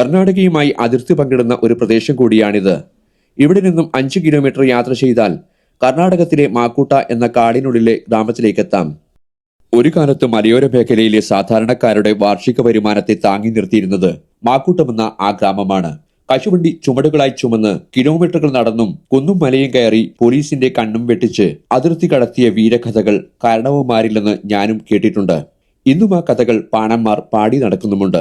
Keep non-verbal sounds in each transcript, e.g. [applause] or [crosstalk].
കർണാടകയുമായി അതിർത്തി പങ്കിടുന്ന ഒരു പ്രദേശം കൂടിയാണിത്. ഇവിടെ നിന്നും അഞ്ച് കിലോമീറ്റർ യാത്ര ചെയ്താൽ കർണാടകത്തിലെ മാക്കൂട്ട എന്ന കാടിനുള്ളിലെ ഗ്രാമത്തിലേക്കെത്താം. ഒരു കാലത്ത് മലയോര മേഖലയിലെ സാധാരണക്കാരുടെ വാർഷിക വരുമാനത്തെ താങ്ങി നിർത്തിയിരുന്നത് മാക്കൂട്ടമെന്ന ആ ഗ്രാമമാണ്. കശുവണ്ടി ചുമടുകളായി ചുമന്ന് കിലോമീറ്ററുകൾ നടന്നും കുന്നും മലയും കയറി പോലീസിന്റെ കണ്ണും വെട്ടിച്ച് അതിർത്തി കടത്തിയ വീരകഥകൾ കാരണവന്മാരില്ലെന്ന് ഞാനും കേട്ടിട്ടുണ്ട്. ഇന്നും ആ കഥകൾ പാണന്മാർ പാടി നടക്കുന്നുമുണ്ട്.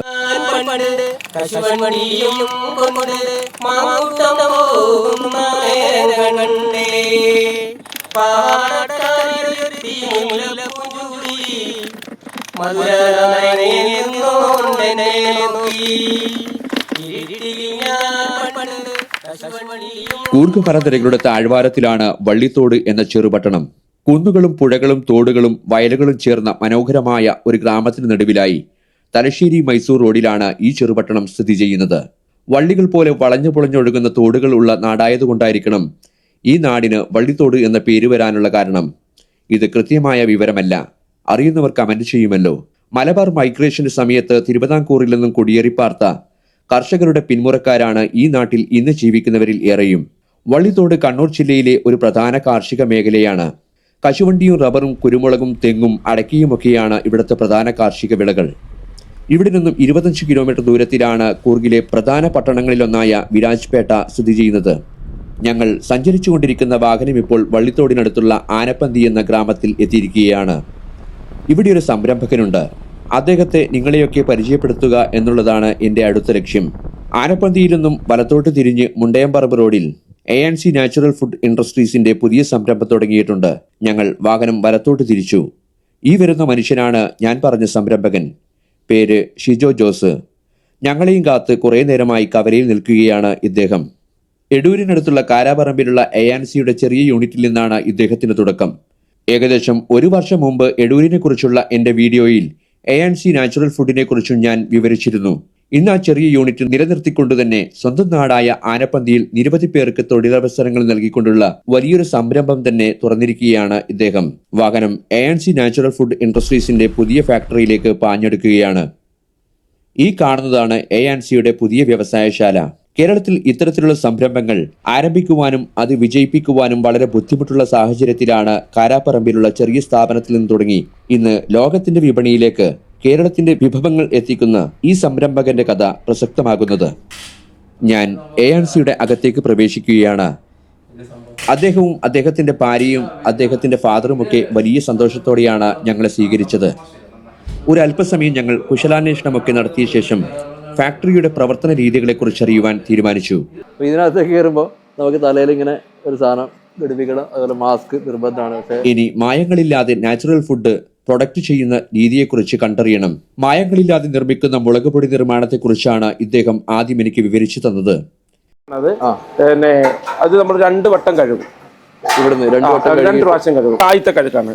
പണ്ട് കശുവണ്ടിയും കൊണ്ട്. താഴ്വാരത്തിലാണ് വള്ളിത്തോട് എന്ന ചെറുപട്ടണം. കുന്നുകളും പുഴകളും തോടുകളും വയലുകളും ചേർന്ന മനോഹരമായ ഒരു ഗ്രാമത്തിന് നടുവിലായി. തലശ്ശേരി മൈസൂർ റോഡിലാണ് ഈ ചെറുപട്ടണം സ്ഥിതി ചെയ്യുന്നത്. വള്ളികൾ പോലെ വളഞ്ഞു പൊളഞ്ഞൊഴുകുന്ന തോടുകൾ ഉള്ള നാടായതുകൊണ്ടായിരിക്കണം ഈ നാടിന് വള്ളിത്തോട് എന്ന പേര് വരാനുള്ള കാരണം. ഇത് കൃത്യമായ വിവരമല്ല. അറിയുന്നവർ കമന്റ് ചെയ്യുമല്ലോ. മലബാർ മൈഗ്രേഷന്റെ സമയത്ത് തിരുവിതാംകൂറിൽ നിന്നും കുടിയേറിപ്പാർത്ത കർഷകരുടെ പിന്മുറക്കാരാണ് ഈ നാട്ടിൽ ഇന്ന് ജീവിക്കുന്നവരിൽ ഏറെയും. വള്ളിത്തോട് കണ്ണൂർ ജില്ലയിലെ ഒരു പ്രധാന കാർഷിക മേഖലയാണ്. കശുവണ്ടിയും റബ്ബറും കുരുമുളകും തെങ്ങും അടക്കിയുമൊക്കെയാണ് ഇവിടുത്തെ പ്രധാന കാർഷിക വിളകൾ. ഇവിടെ നിന്നും ഇരുപത്തഞ്ച് കിലോമീറ്റർ ദൂരത്തിലാണ് കൂർഗിലെ പ്രധാന പട്ടണങ്ങളിലൊന്നായ വിരാജ്പേട്ട സ്ഥിതി ചെയ്യുന്നത്. ഞങ്ങൾ സഞ്ചരിച്ചുകൊണ്ടിരിക്കുന്ന വാഹനം ഇപ്പോൾ വള്ളിത്തോടിനടുത്തുള്ള ആനപ്പന്തി എന്ന ഗ്രാമത്തിൽ എത്തിയിരിക്കുകയാണ്. ഇവിടെ ഒരു സംരംഭകനുണ്ട്. അദ്ദേഹത്തെ നിങ്ങളെയൊക്കെ പരിചയപ്പെടുത്തുക എന്നുള്ളതാണ് എന്റെ അടുത്ത ലക്ഷ്യം. ആനപ്പന്തിയിൽ നിന്നും വലത്തോട്ട് തിരിഞ്ഞ് മുണ്ടയംപറമ്പ് റോഡിൽ A and C natural food ഇൻഡസ്ട്രീസിന്റെ പുതിയ സംരംഭം തുടങ്ങിയിട്ടുണ്ട്. ഞങ്ങൾ വാഹനം വലത്തോട്ട് തിരിച്ചു. ഈ വരുന്ന മനുഷ്യനാണ് ഞാൻ പറഞ്ഞ സംരംഭകൻ. പേര് ഷിജോ ജോസ്. ഞങ്ങളെയും കാത്ത് കുറേ നേരമായി കവലയിൽ നിൽക്കുകയാണ് ഇദ്ദേഹം. എടൂരിനടുത്തുള്ള കാരാപറമ്പിലുള്ള എ ആൻ സിയുടെ ചെറിയ യൂണിറ്റിൽ നിന്നാണ് ഇദ്ദേഹത്തിന് തുടക്കം. ഏകദേശം ഒരു വർഷം മുമ്പ് എടൂരിനെ കുറിച്ചുള്ള എന്റെ വീഡിയോയിൽ എ ആൻ സി നാച്ചുറൽ ഫുഡിനെ കുറിച്ചും ഞാൻ വിവരിച്ചിരുന്നു. ഇന്ന് ആ ചെറിയ യൂണിറ്റ് നിലനിർത്തിക്കൊണ്ട് തന്നെ സ്വന്തം നാടായ ആനപ്പന്തിയിൽ നിരവധി പേർക്ക് തൊഴിലവസരങ്ങൾ നൽകിക്കൊണ്ടുള്ള വലിയൊരു സംരംഭം തന്നെ തുറന്നിരിക്കുകയാണ് ഇദ്ദേഹം. വാഹനം A N C natural food ഇൻഡസ്ട്രീസിന്റെ പുതിയ ഫാക്ടറിയിലേക്ക് പാഞ്ഞെടുക്കുകയാണ്. ഈ കാണുന്നതാണ് എ ആൻ സിയുടെ പുതിയ വ്യവസായശാല. കേരളത്തിൽ ഇത്തരത്തിലുള്ള സംരംഭങ്ങൾ ആരംഭിക്കുവാനും അത് വിജയിപ്പിക്കുവാനും വളരെ ബുദ്ധിമുട്ടുള്ള സാഹചര്യത്തിലാണ് കാരാപ്പറമ്പിലുള്ള ചെറിയ സ്ഥാപനത്തിൽ നിന്ന് തുടങ്ങി. ഇന്ന് ലോകത്തിന്റെ വിപണിയിലേക്ക് കേരളത്തിന്റെ വിഭവങ്ങൾ എത്തിക്കുന്ന ഈ സംരംഭകന്റെ കഥ പ്രസക്തമാകുന്നത്. ഞാൻ എ ആൻ സിയുടെ അകത്തേക്ക് പ്രവേശിക്കുകയാണ്. അദ്ദേഹവും അദ്ദേഹത്തിന്റെ ഭാര്യയും അദ്ദേഹത്തിന്റെ ഫാദറും ഒക്കെ വലിയ സന്തോഷത്തോടെയാണ് ഞങ്ങളെ സ്വീകരിച്ചത്. ഒരു അല്പസമയം ഞങ്ങൾ കുശലാന്വേഷണമൊക്കെ നടത്തിയ ശേഷം ഫാക്ടറിയുടെ പ്രവർത്തന രീതികളെക്കുറിച്ച് അറിയുവാൻ തീരുമാനിച്ചു. അപ്പൊ ഇതിനകത്തേക്ക് കയറുമ്പോൾ നമുക്ക് തലയിൽ ഇങ്ങനെ ഒരു സാധനം അതുപോലെ മാസ്ക് നിർബന്ധമാണ്. ഇനി മായങ്ങളില്ലാതെ നാച്ചുറൽ ഫുഡ് പ്രൊഡക്റ്റ് ചെയ്യുന്ന രീതിയെക്കുറിച്ച് കണ്ടറിയണം. മായങ്ങളില്ലാതെ നിർമ്മിക്കുന്ന മുളക് പൊടി നിർമ്മാണത്തെക്കുറിച്ചാണ് ഇദ്ദേഹം ആദ്യം എനിക്ക് വിവരിച്ചു തന്നത്. അത്. പിന്നെ അത് നമ്മൾ രണ്ട് വട്ടം കഴുകും. ഇവിടുന്ന് രണ്ട് വട്ടം രണ്ട് പ്രാവശ്യം കഴുകും. ആദ്യത്തെ കഴുകാണ്.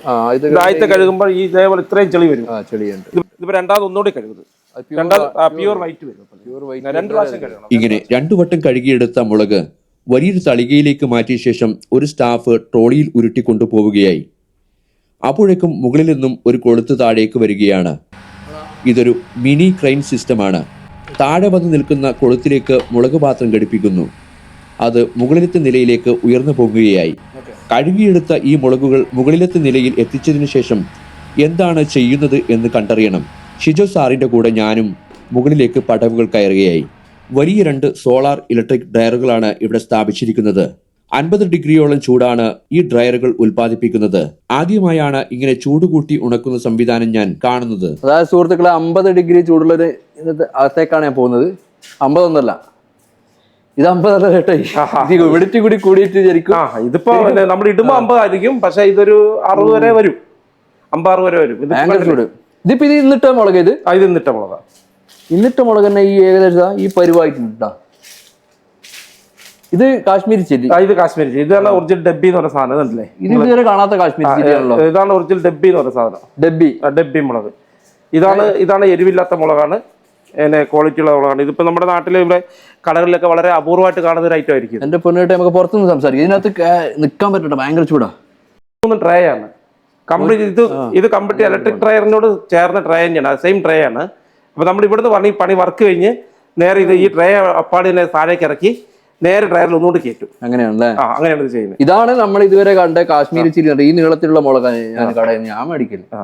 ആദ്യത്തെ കഴുകുമ്പോൾ ഈ ഇതേപോലെ ഇത്രയും ചെളി വരും. ചെളിയുണ്ട്. ഇത് ഇതിപ്പോ രണ്ടാമത് ഒന്നുകൂടി കഴുകുന്നത്. ഇങ്ങനെ രണ്ടു വട്ടം കഴുകിയെടുത്ത മുളക് വലിയൊരു തളികയിലേക്ക് മാറ്റിയ ശേഷം ഒരു സ്റ്റാഫ് ട്രോളിയിൽ ഉരുട്ടി കൊണ്ടുപോവുകയായി. അപ്പോഴേക്കും മുകളിൽ നിന്നും ഒരു കൊളുത്ത് താഴേക്ക് വരികയാണ്. ഇതൊരു മിനി ക്രൈൻ സിസ്റ്റമാണ്. താഴെ വന്ന് നിൽക്കുന്ന കൊളുത്തിലേക്ക് മുളക് പാത്രം ഘടിപ്പിക്കുന്നു. അത് മുകളിലത്തെ നിലയിലേക്ക് ഉയർന്നു പോകുകയായി. കഴുകിയെടുത്ത ഈ മുളകുകൾ മുകളിലത്തെ നിലയിൽ എത്തിച്ചതിനു ശേഷം എന്താണ് ചെയ്യുന്നത് എന്ന് കണ്ടറിയണം. ഷിജോ സാറിന്റെ കൂടെ ഞാനും മുകളിലേക്ക് പടവുകൾ കയറുകയായി. വലിയ രണ്ട് സോളാർ ഇലക്ട്രിക് ഡയറുകളാണ് ഇവിടെ സ്ഥാപിച്ചിരിക്കുന്നത്. അൻപത് ഡിഗ്രിയോളം ചൂടാണ് ഈ ഡ്രയറുകൾ ഉൽപ്പാദിപ്പിക്കുന്നത്. ആദ്യമായാണ് ഇങ്ങനെ ചൂട് കൂട്ടി ഉണക്കുന്ന സംവിധാനം ഞാൻ കാണുന്നത്. അതായത് സുഹൃത്തുക്കളെ അമ്പത് ഡിഗ്രി ചൂടുള്ളൊരു ഇന്നത്തെ അകത്തേക്കാണ് ഞാൻ പോകുന്നത്. അമ്പതൊന്നല്ല ഇത് അമ്പതല്ല കേട്ടോ. ഇവിടുത്തെ കൂടി കൂടിയിട്ട് ശരിക്കും ആ ഇതിപ്പോ നമ്മൾ ഇടുമ്പോ അമ്പതായിരിക്കും പക്ഷെ ഇതൊരു അറുപത് വരെ വരും. അമ്പത് അറുപത് വരെ വരും. ഇത് ചൂട്. ഇതിപ്പോ ഇത് ഇന്നിട്ട മുളക് ഇത് ഇന്നിട്ട ഇത് മുളക. ഇന്നിട്ട മുളക് തന്നെ ഈ ഏകദേശം ഈ പരിവായിട്ടുണ്ട് ഇത് കാശ്മീർ ചെല്ലി. ഇത് കാശ്മീർ ചില്ലി. ഇതാണ് ഒറിജിനൽ ഡബ്ബി എന്ന് പറഞ്ഞ സാധനം ഇതല്ലേ ഇത് ഇതുവരെ കാണാത്ത കാശ്മീരി ചെല്ലിയാണല്ലോ. ഇതാണ് ഒറിജിനൽ ഡബ്ബി എന്ന് പറഞ്ഞ സാധനം. ഡബ്ബി. ഡബ്ബി മുളക്. ഇതാണ് ഇതാണ് എരിവില്ലാത്ത മുളകാണ്. പിന്നെ ക്വാളിറ്റി ഉള്ള മുളകാണ്. ഇതിപ്പോ നമ്മുടെ നാട്ടിൽ ഇവിടെ കടകളിലൊക്കെ വളരെ അപൂർവമായിട്ട് കാണുന്ന ഒരു ഐറ്റം ആയിരിക്കും എന്റെ പൊന്നിട്ട് നമുക്ക് പുറത്തുനിന്ന് സംസാരിക്കും. ഇതിനകത്ത് നിൽക്കാൻ നിക്കാൻ പറ്റട്ടെ ഭയങ്കര ചൂടാ. മൂന്ന് ട്രേ ആണ്. കംപ്ലീറ്റ് ഇത് ഇത് കംപ്ലീറ്റ് ഇലക്ട്രിക് ട്രയറിനോട് ചേർന്ന ട്രേ തന്നെയാണ്. സെയിം ട്രേ ആണ്. അപ്പൊ നമ്മൾ ഇവിടുന്ന് പണി പണി വർക്ക് കഴിഞ്ഞ് നേരെ ഇത് ഈ ട്രേ അപ്പാടിനെ തന്നെ താഴേക്ക് ഇറക്കി നേരെ ടയറിൽ ഒന്നുകൊണ്ട് കയറ്റും. അങ്ങനെയാണല്ലേ? ആ അങ്ങനെയാണ് ഇത് ചെയ്യുന്നത്. ഇതാണ് നമ്മൾ ഇതുവരെ കണ്ട കാശ്മീരി ചില്ലി ഈ നീളത്തിലുള്ള മുളക് ഞാൻ കടയിൽ നിന്ന് ഞാൻ മേടിക്കില്ല ആ.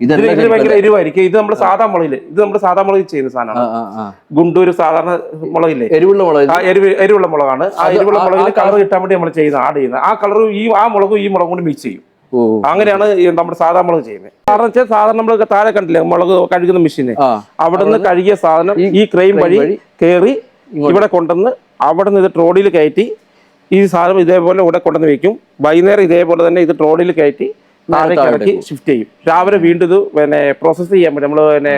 ഇതല്ല ഇതിന് ഇതിന് ഭയങ്കര എരിവായിരിക്കും. ഇത് നമ്മുടെ സാധാ മുളകിൽ. ഇത് നമ്മുടെ സാധാ മുളകിൽ ചെയ്യുന്ന സാധനമാണ്. ഗുണ്ടൂര് സാധാരണ മുളകില്ലേ? എരിവുള്ള മുളക്. എരിവ് എരിവുള്ള മുളകാണ്. ആ എരിവുള്ള മുളകിൽ കളർ കിട്ടാൻ വേണ്ടി നമ്മൾ ചെയ്യുന്ന ആഡ് ചെയ്യുന്നത് ആ കളറും ഈ ആ മുളകും ഈ മുളകും കൊണ്ട് മിക്സ് ചെയ്യും. അങ്ങനെയാണ് നമ്മുടെ സാധാ മുളക് ചെയ്യുന്നത്. കാരണം വെച്ചാൽ സാധാരണ നമ്മൾ താഴെ കണ്ടില്ലേ മുളക് കഴുകുന്ന മെഷീന് ആ. അവിടെ നിന്ന് കഴുകിയ സാധനം ഈ ക്രെയിം വഴി കയറി ഇവിടെ കൊണ്ടുവന്ന് അവിടെ നിന്ന് ഇത് ട്രോളിയിൽ കയറ്റി ഈ സാധനം ഇതേപോലെ ഇവിടെ കൊണ്ടുവന്ന് വെക്കും. വൈകുന്നേരം ഇതേപോലെ തന്നെ ഇത് ട്രോളിയിൽ കയറ്റി താഴേക്ക് ഇറക്കി ഷിഫ്റ്റ് ചെയ്യും. രാവിലെ വീണ്ടും ഇത് പിന്നെ പ്രോസസ്സ് ചെയ്യാൻ വേണ്ടി നമ്മൾ പിന്നെ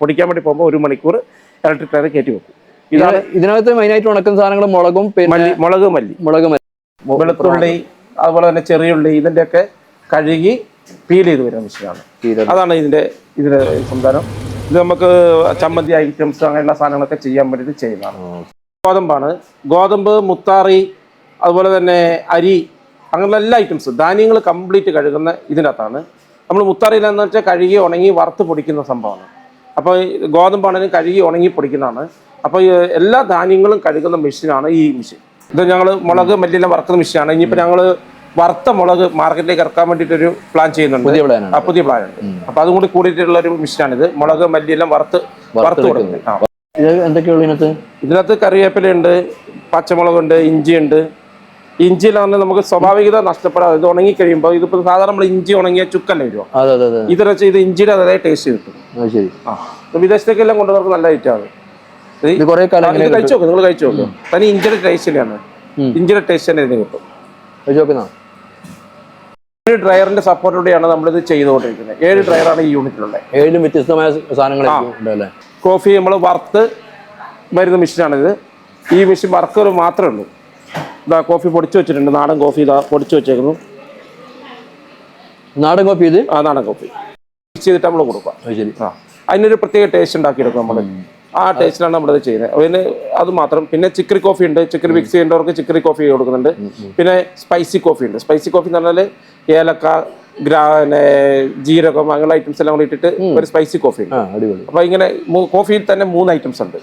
പൊടിക്കാൻ വേണ്ടി പോകുമ്പോൾ ഒരു മണിക്കൂർ ഇലക്ട്രിക് ട്രെയിൻ കയറ്റി വെക്കും. ഇതാണ് ഇത് ഇതിനകത്ത് മെയിനായിട്ട് ഉണക്കുന്ന സാധനങ്ങൾ മുളകും മല്ലി മുളക് മല്ലി. മുളക് മല്ലി. വെളുത്തുള്ളി അതുപോലെ തന്നെ ചെറിയുള്ളി ഇതിന്റെയൊക്കെ കഴുകി പീൽ ചെയ്ത് വരുന്ന മെഷീനാണ്. അതാണ് ഇതിന്റെ ഇതിന്റെ സംവിധാനം. ഇത് നമുക്ക് ചമ്മന്തി ഐറ്റംസ് അങ്ങനെയുള്ള സാധനങ്ങളൊക്കെ ചെയ്യാൻ വേണ്ടിയിട്ട് ചെയ്യുന്നതാണ്. ഗോതമ്പാണ്. ഗോതമ്പ് മുത്താറി അതുപോലെ തന്നെ അരി അങ്ങനെയുള്ള എല്ലാ ഐറ്റംസും ധാന്യങ്ങൾ കംപ്ലീറ്റ് കഴുകുന്ന ഇതിനകത്താണ്. നമ്മൾ മുത്താറിയിലെന്ന് വെച്ചാൽ കഴുകി ഉണങ്ങി വറുത്ത് പൊടിക്കുന്ന സംഭവമാണ്. അപ്പോൾ ഗോതമ്പാണെങ്കിലും കഴുകി ഉണങ്ങി പൊടിക്കുന്നതാണ്. അപ്പോൾ എല്ലാ ധാന്യങ്ങളും കഴുകുന്ന മെഷീനാണ് ഈ മെഷീൻ. ഇത് ഞങ്ങൾ മുളക് മല്ലിയെല്ലാം വറുക്കുന്ന മെഷീനാണ്. ഇനിയിപ്പോൾ ഞങ്ങൾ വറുത്ത മുളക് മാർക്കറ്റിലേക്ക് ഇറക്കാൻ വേണ്ടിയിട്ടൊരു പ്ലാൻ ചെയ്യുന്നുണ്ട്. പുതിയ ആ, പുതിയ പ്ലാൻ ഉണ്ട് അപ്പോൾ അതും കൂടി കൂടിയിട്ടുള്ള ഒരു മെഷീനാണിത്. മുളക് മല്ലിയെല്ലാം വറുത്ത് വറുത്ത് കൊടുക്കുന്നത്. ഇത് എന്തൊക്കെയുള്ളൂ ഇതിനകത്ത്? ഇതിനകത്ത് കറിവേപ്പിലയുണ്ട് പച്ചമുളകുണ്ട് ഇഞ്ചിയുണ്ട്. പറഞ്ഞാൽ നമുക്ക് സ്വാഭാവികത നഷ്ടപ്പെടാതെ ഇത് ഉണങ്ങി കഴിയുമ്പോൾ ഇതിപ്പോൾ സാധാരണ നമ്മൾ ഇഞ്ചി ഉണങ്ങിയ ചുക്കല്ലേ വരുമോ അതെ അതെ അതെ. ഇതിനെ വെച്ച് ഇത് ഇഞ്ചിയുടെ അതേ ടേസ്റ്റ് കിട്ടും. അത് ശരി. ആ. ഇത് വിദേശത്തേക്കെല്ലാം കൊണ്ടുവന്നവർക്ക് നല്ല ഐറ്റമാണ് ഇത് കുറേ കാലം ഇത് കഴിച്ചു നോക്കും നിങ്ങൾ കഴിച്ചു നോക്കും. തനി ഇഞ്ചിയുടെ ടേസ്റ്റ് തന്നെയാണ് ഇഞ്ചിയുടെ ടേസ്റ്റ് തന്നെ ഇതിന് കിട്ടും. നോക്കുന്ന ഏഴ് ഡ്രയറിന്റെ സപ്പോർട്ടോടെയാണ് നമ്മളിത് ചെയ്തുകൊണ്ടിരിക്കുന്നത്. ഏഴ് ഡ്രയറാണ് ഈ യൂണിറ്റിലുള്ളത് ഏഴിലും വ്യത്യസ്തമായ സാധനങ്ങളാണ് ഉണ്ട് അല്ലേ കോഫി നമ്മൾ വറുത്ത് വരുന്ന മെഷീനാണിത്. ഈ മെഷീൻ വറുക്കൽ മാത്രമേ ഉള്ളൂ. ഇതാ കോഫി പൊടിച്ചു വെച്ചിട്ടുണ്ട്. നാടൻ കോഫി ഇതാ പൊടിച്ചു വെച്ചേക്കുന്നു. നാടൻ കോഫി ഇത്? ആ നാടൻ കോഫി. മിക്സ് ചെയ്തിട്ട് നമ്മൾ കൊടുക്കുക. ശരി. ആ അതിനൊരു പ്രത്യേക ടേസ്റ്റ് ഉണ്ടാക്കിയെടുക്കും നമ്മൾ ആ ടേസ്റ്റിലാണ് നമ്മളിത് ചെയ്യുന്നത്. അതിന് അത് മാത്രം. പിന്നെ ചിക്കറി കോഫി ഉണ്ട്. ചിക്കറി മിക്സ് ചെയ്യേണ്ടവർക്ക് ചിക്കറി കോഫി കൊടുക്കുന്നുണ്ട്. പിന്നെ സ്പൈസി കോഫി ഉണ്ട്. സ്പൈസി കോഫി എന്ന് പറഞ്ഞാൽ ഏലക്ക ജീരകം അങ്ങനെയുള്ള ഐറ്റംസ് എല്ലാം കൂടി ഇട്ടിട്ട് ഒരു സ്പൈസി കോഫി അപ്പൊ ഇങ്ങനെ കോഫിയിൽ തന്നെ മൂന്ന് ഐറ്റംസ് ഉണ്ട്.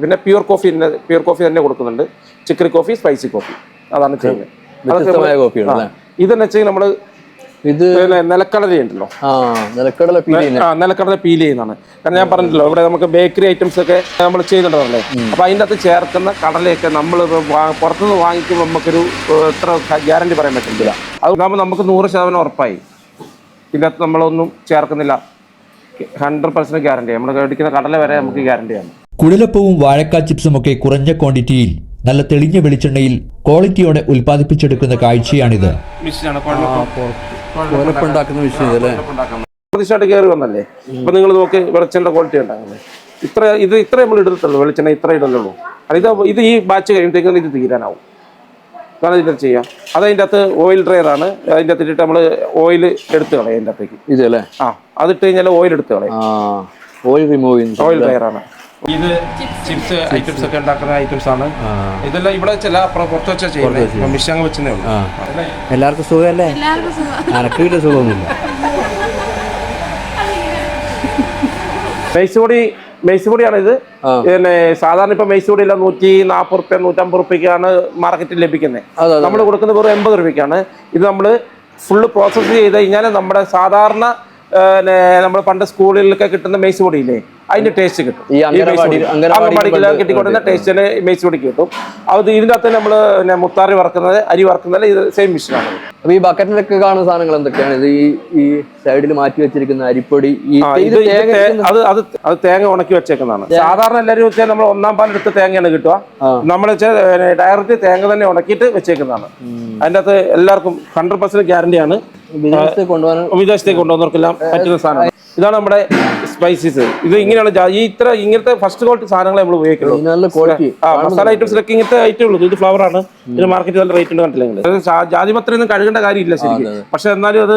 പിന്നെ പ്യൂർ കോഫി പ്യൂർ കോഫി തന്നെ കൊടുക്കുന്നുണ്ട്. ചിക്കറി കോഫി സ്പൈസി കോഫി അതാണ് ചെയ്യുന്നത്. ഇതെന്ന് വെച്ചാൽ നമ്മൾ ഇത് നിലക്കടല ഉണ്ടല്ലോ. ആ നിലക്കടല പീൽ ചെയ്യുന്നതാണ്. കാരണം ഞാൻ പറഞ്ഞല്ലോ ഇവിടെ നമുക്ക് ബേക്കറി ഐറ്റംസ് ഒക്കെ നമ്മൾ ചെയ്യുന്നുണ്ടല്ലേ അപ്പൊ അതിന്റെ അകത്ത് ചേർക്കുന്ന കടലയൊക്കെ നമ്മൾ പുറത്തുനിന്ന് വാങ്ങിക്കുമ്പോൾ നമുക്കൊരു എത്ര ഗ്യാരണ്ടി പറയാൻ പറ്റില്ല അതാകുമ്പോൾ നമുക്ക് നൂറ് ശതമാനം ഉറപ്പായി. ഇതിന്റെ അകത്ത് നമ്മളൊന്നും ചേർക്കുന്നില്ല. Hundred percent guarantee. നമ്മൾ മേടിക്കുന്ന കടല വരെ നമുക്ക് ഗ്യാരണ്ടിയാണ്. കുഴലപ്പവും വാഴക്കാ ചിപ്സും ഒക്കെ കുറഞ്ഞ ക്വാണ്ടിറ്റിയിൽ നല്ല തെളിഞ്ഞ വെളിച്ചെണ്ണയിൽ ക്വാളിറ്റിയോടെ ഉൽപ്പാദിപ്പിച്ചെടുക്കുന്ന കാഴ്ചയാണിത്. ഉണ്ടാക്കുന്ന വിഷയം അല്ലേ? പ്രതിഷ്ഠയായിട്ട് കയറി വന്നല്ലേ? അപ്പൊ നിങ്ങൾ നോക്കി വെളിച്ചെണ്ണ ക്വാളിറ്റി ഉണ്ടാകുന്നത്. ഇത്ര ഇത് ഇത്ര നമ്മൾ ഇടത്തുള്ളൂ വെളിച്ചെണ്ണ ഇത്ര ഇടലുള്ളൂ ഇത് ഇത് ഈ ബാച്ച് കഴിയുമ്പോഴത്തേക്കും ഇത് തീരാനാവും. കാരണം ഇതിന്റെ ചെയ്യാം. അത് അതിന്റെ അകത്ത് ഓയിൽ ഡ്രയർ ആണ്. അതിന്റെ അകത്ത് ഇട്ടിട്ട് നമ്മൾ ഓയിൽ എടുത്ത് കളയാം അതിന്റെ അകത്തേക്ക്. ഇത് അല്ലേ? ആ അതിട്ട് കഴിഞ്ഞാൽ ഓയിൽ എടുത്ത് കളയാം. ഓയിൽ റിമൂവ് ഓയിൽ ഡ്രയർ ആണ്. ഇത് ചിപ്സ് ഐറ്റംസ് ഒക്കെ ഉണ്ടാക്കുന്ന ഐറ്റംസ് ആണ്. ഇതെല്ലാം ഇവിടെ ചില പുറത്ത് വെച്ചാൽ ചെയ്യുന്നത്. മിഷങ്ങ് വെച്ചതേ ഉള്ളൂ. എല്ലാവർക്കും സുഖമല്ലേ? എനക്ക് വലിയ സുഖമൊന്നുമില്ല മെയ്സ് പൊടി മെയ്സ് പൊടിയാണ് ഇത്. പിന്നെ സാധാരണ ഇപ്പൊ മെയ്സ് പൊടി എല്ലാം നൂറ്റി നാൽപ്പത് റുപ്യ നൂറ്റമ്പത് റുപ്യക്കാണ് മാർക്കറ്റിൽ ലഭിക്കുന്നത്. നമ്മൾ കൊടുക്കുന്ന വെറും എൺപത് റുപ്യക്കാണ്. ഇത് നമ്മൾ ഫുള്ള് പ്രോസസ്സ് ചെയ്ത് കഴിഞ്ഞാൽ നമ്മുടെ സാധാരണ നമ്മൾ പണ്ട് സ്കൂളിലൊക്കെ കിട്ടുന്ന മെയ്സ് പൊടിയില്ലേ അതിന്റെ ടേസ്റ്റ് കിട്ടും. ഈ അംഗനവാടി- അംഗനവാടിയിൽ അംഗനവാടിയിൽ പണ്ട് കിട്ടിക്കൊണ്ടുന്ന ടേസ്റ്റ് തന്നെ മെയ്സ് പൊടിക്ക് കിട്ടും. അത് ഇതിന്റെ അകത്ത് നമ്മൾ മുത്താറി വറക്കുന്നത് അരി വറക്കുന്നത് ഇത് സെയിം മിഷനാണ് അപ്പൊ ഈ ബക്കറ്റിലൊക്കെ കാണുന്ന സാധനങ്ങൾ എന്തൊക്കെയാണ്? ഇത് ഈ ഈ സൈഡിൽ മാറ്റി വെച്ചിരിക്കുന്ന അരിപ്പൊടി ഇത് അത് അത് അത് തേങ്ങ ഉണക്കി വെച്ചേക്കുന്നതാണ്. സാധാരണ എല്ലാവരും വെച്ചാൽ നമ്മൾ ഒന്നാം പാൽ എടുത്ത് തേങ്ങയാണ് കിട്ടുക. നമ്മൾ വെച്ചാൽ ഡയറക്റ്റ് തേങ്ങ തന്നെ ഉണക്കിയിട്ട് വെച്ചേക്കുന്നതാണ്. അതിന്റെ അകത്ത് എല്ലാവർക്കും ഹൺഡ്രഡ് പെർസെന്റ് ഗ്യാരണ്ടിയാണ് വിദേശത്തേക്ക് കൊണ്ടുപോകാൻ വിദേശത്തേക്ക് കൊണ്ടുപോകുന്നവർക്കെല്ലാം പറ്റുന്ന സാധനം ഇതാണ് നമ്മുടെ സ്പൈസീസ് ഇത് ഇങ്ങനെയുള്ള ഈ ഇത്ര ഇങ്ങനത്തെ ഫസ്റ്റ് ക്വാളിറ്റി സാധനങ്ങളെ നമ്മൾ ആ മസാല ഐറ്റംസിലൊക്കെ ഇങ്ങനത്തെ ഐറ്റം ഉള്ളൂ. ഇത് ഫ്ലവർ ആണ്. ഇത് മാർക്കറ്റ് നല്ല റേറ്റ് ഉണ്ട് കണ്ടില്ലെങ്കിൽ ജാതി ജാതിപത്രം കഴുകേണ്ട കാര്യമില്ല ശരിക്കും. പക്ഷെ എന്നാലും അത്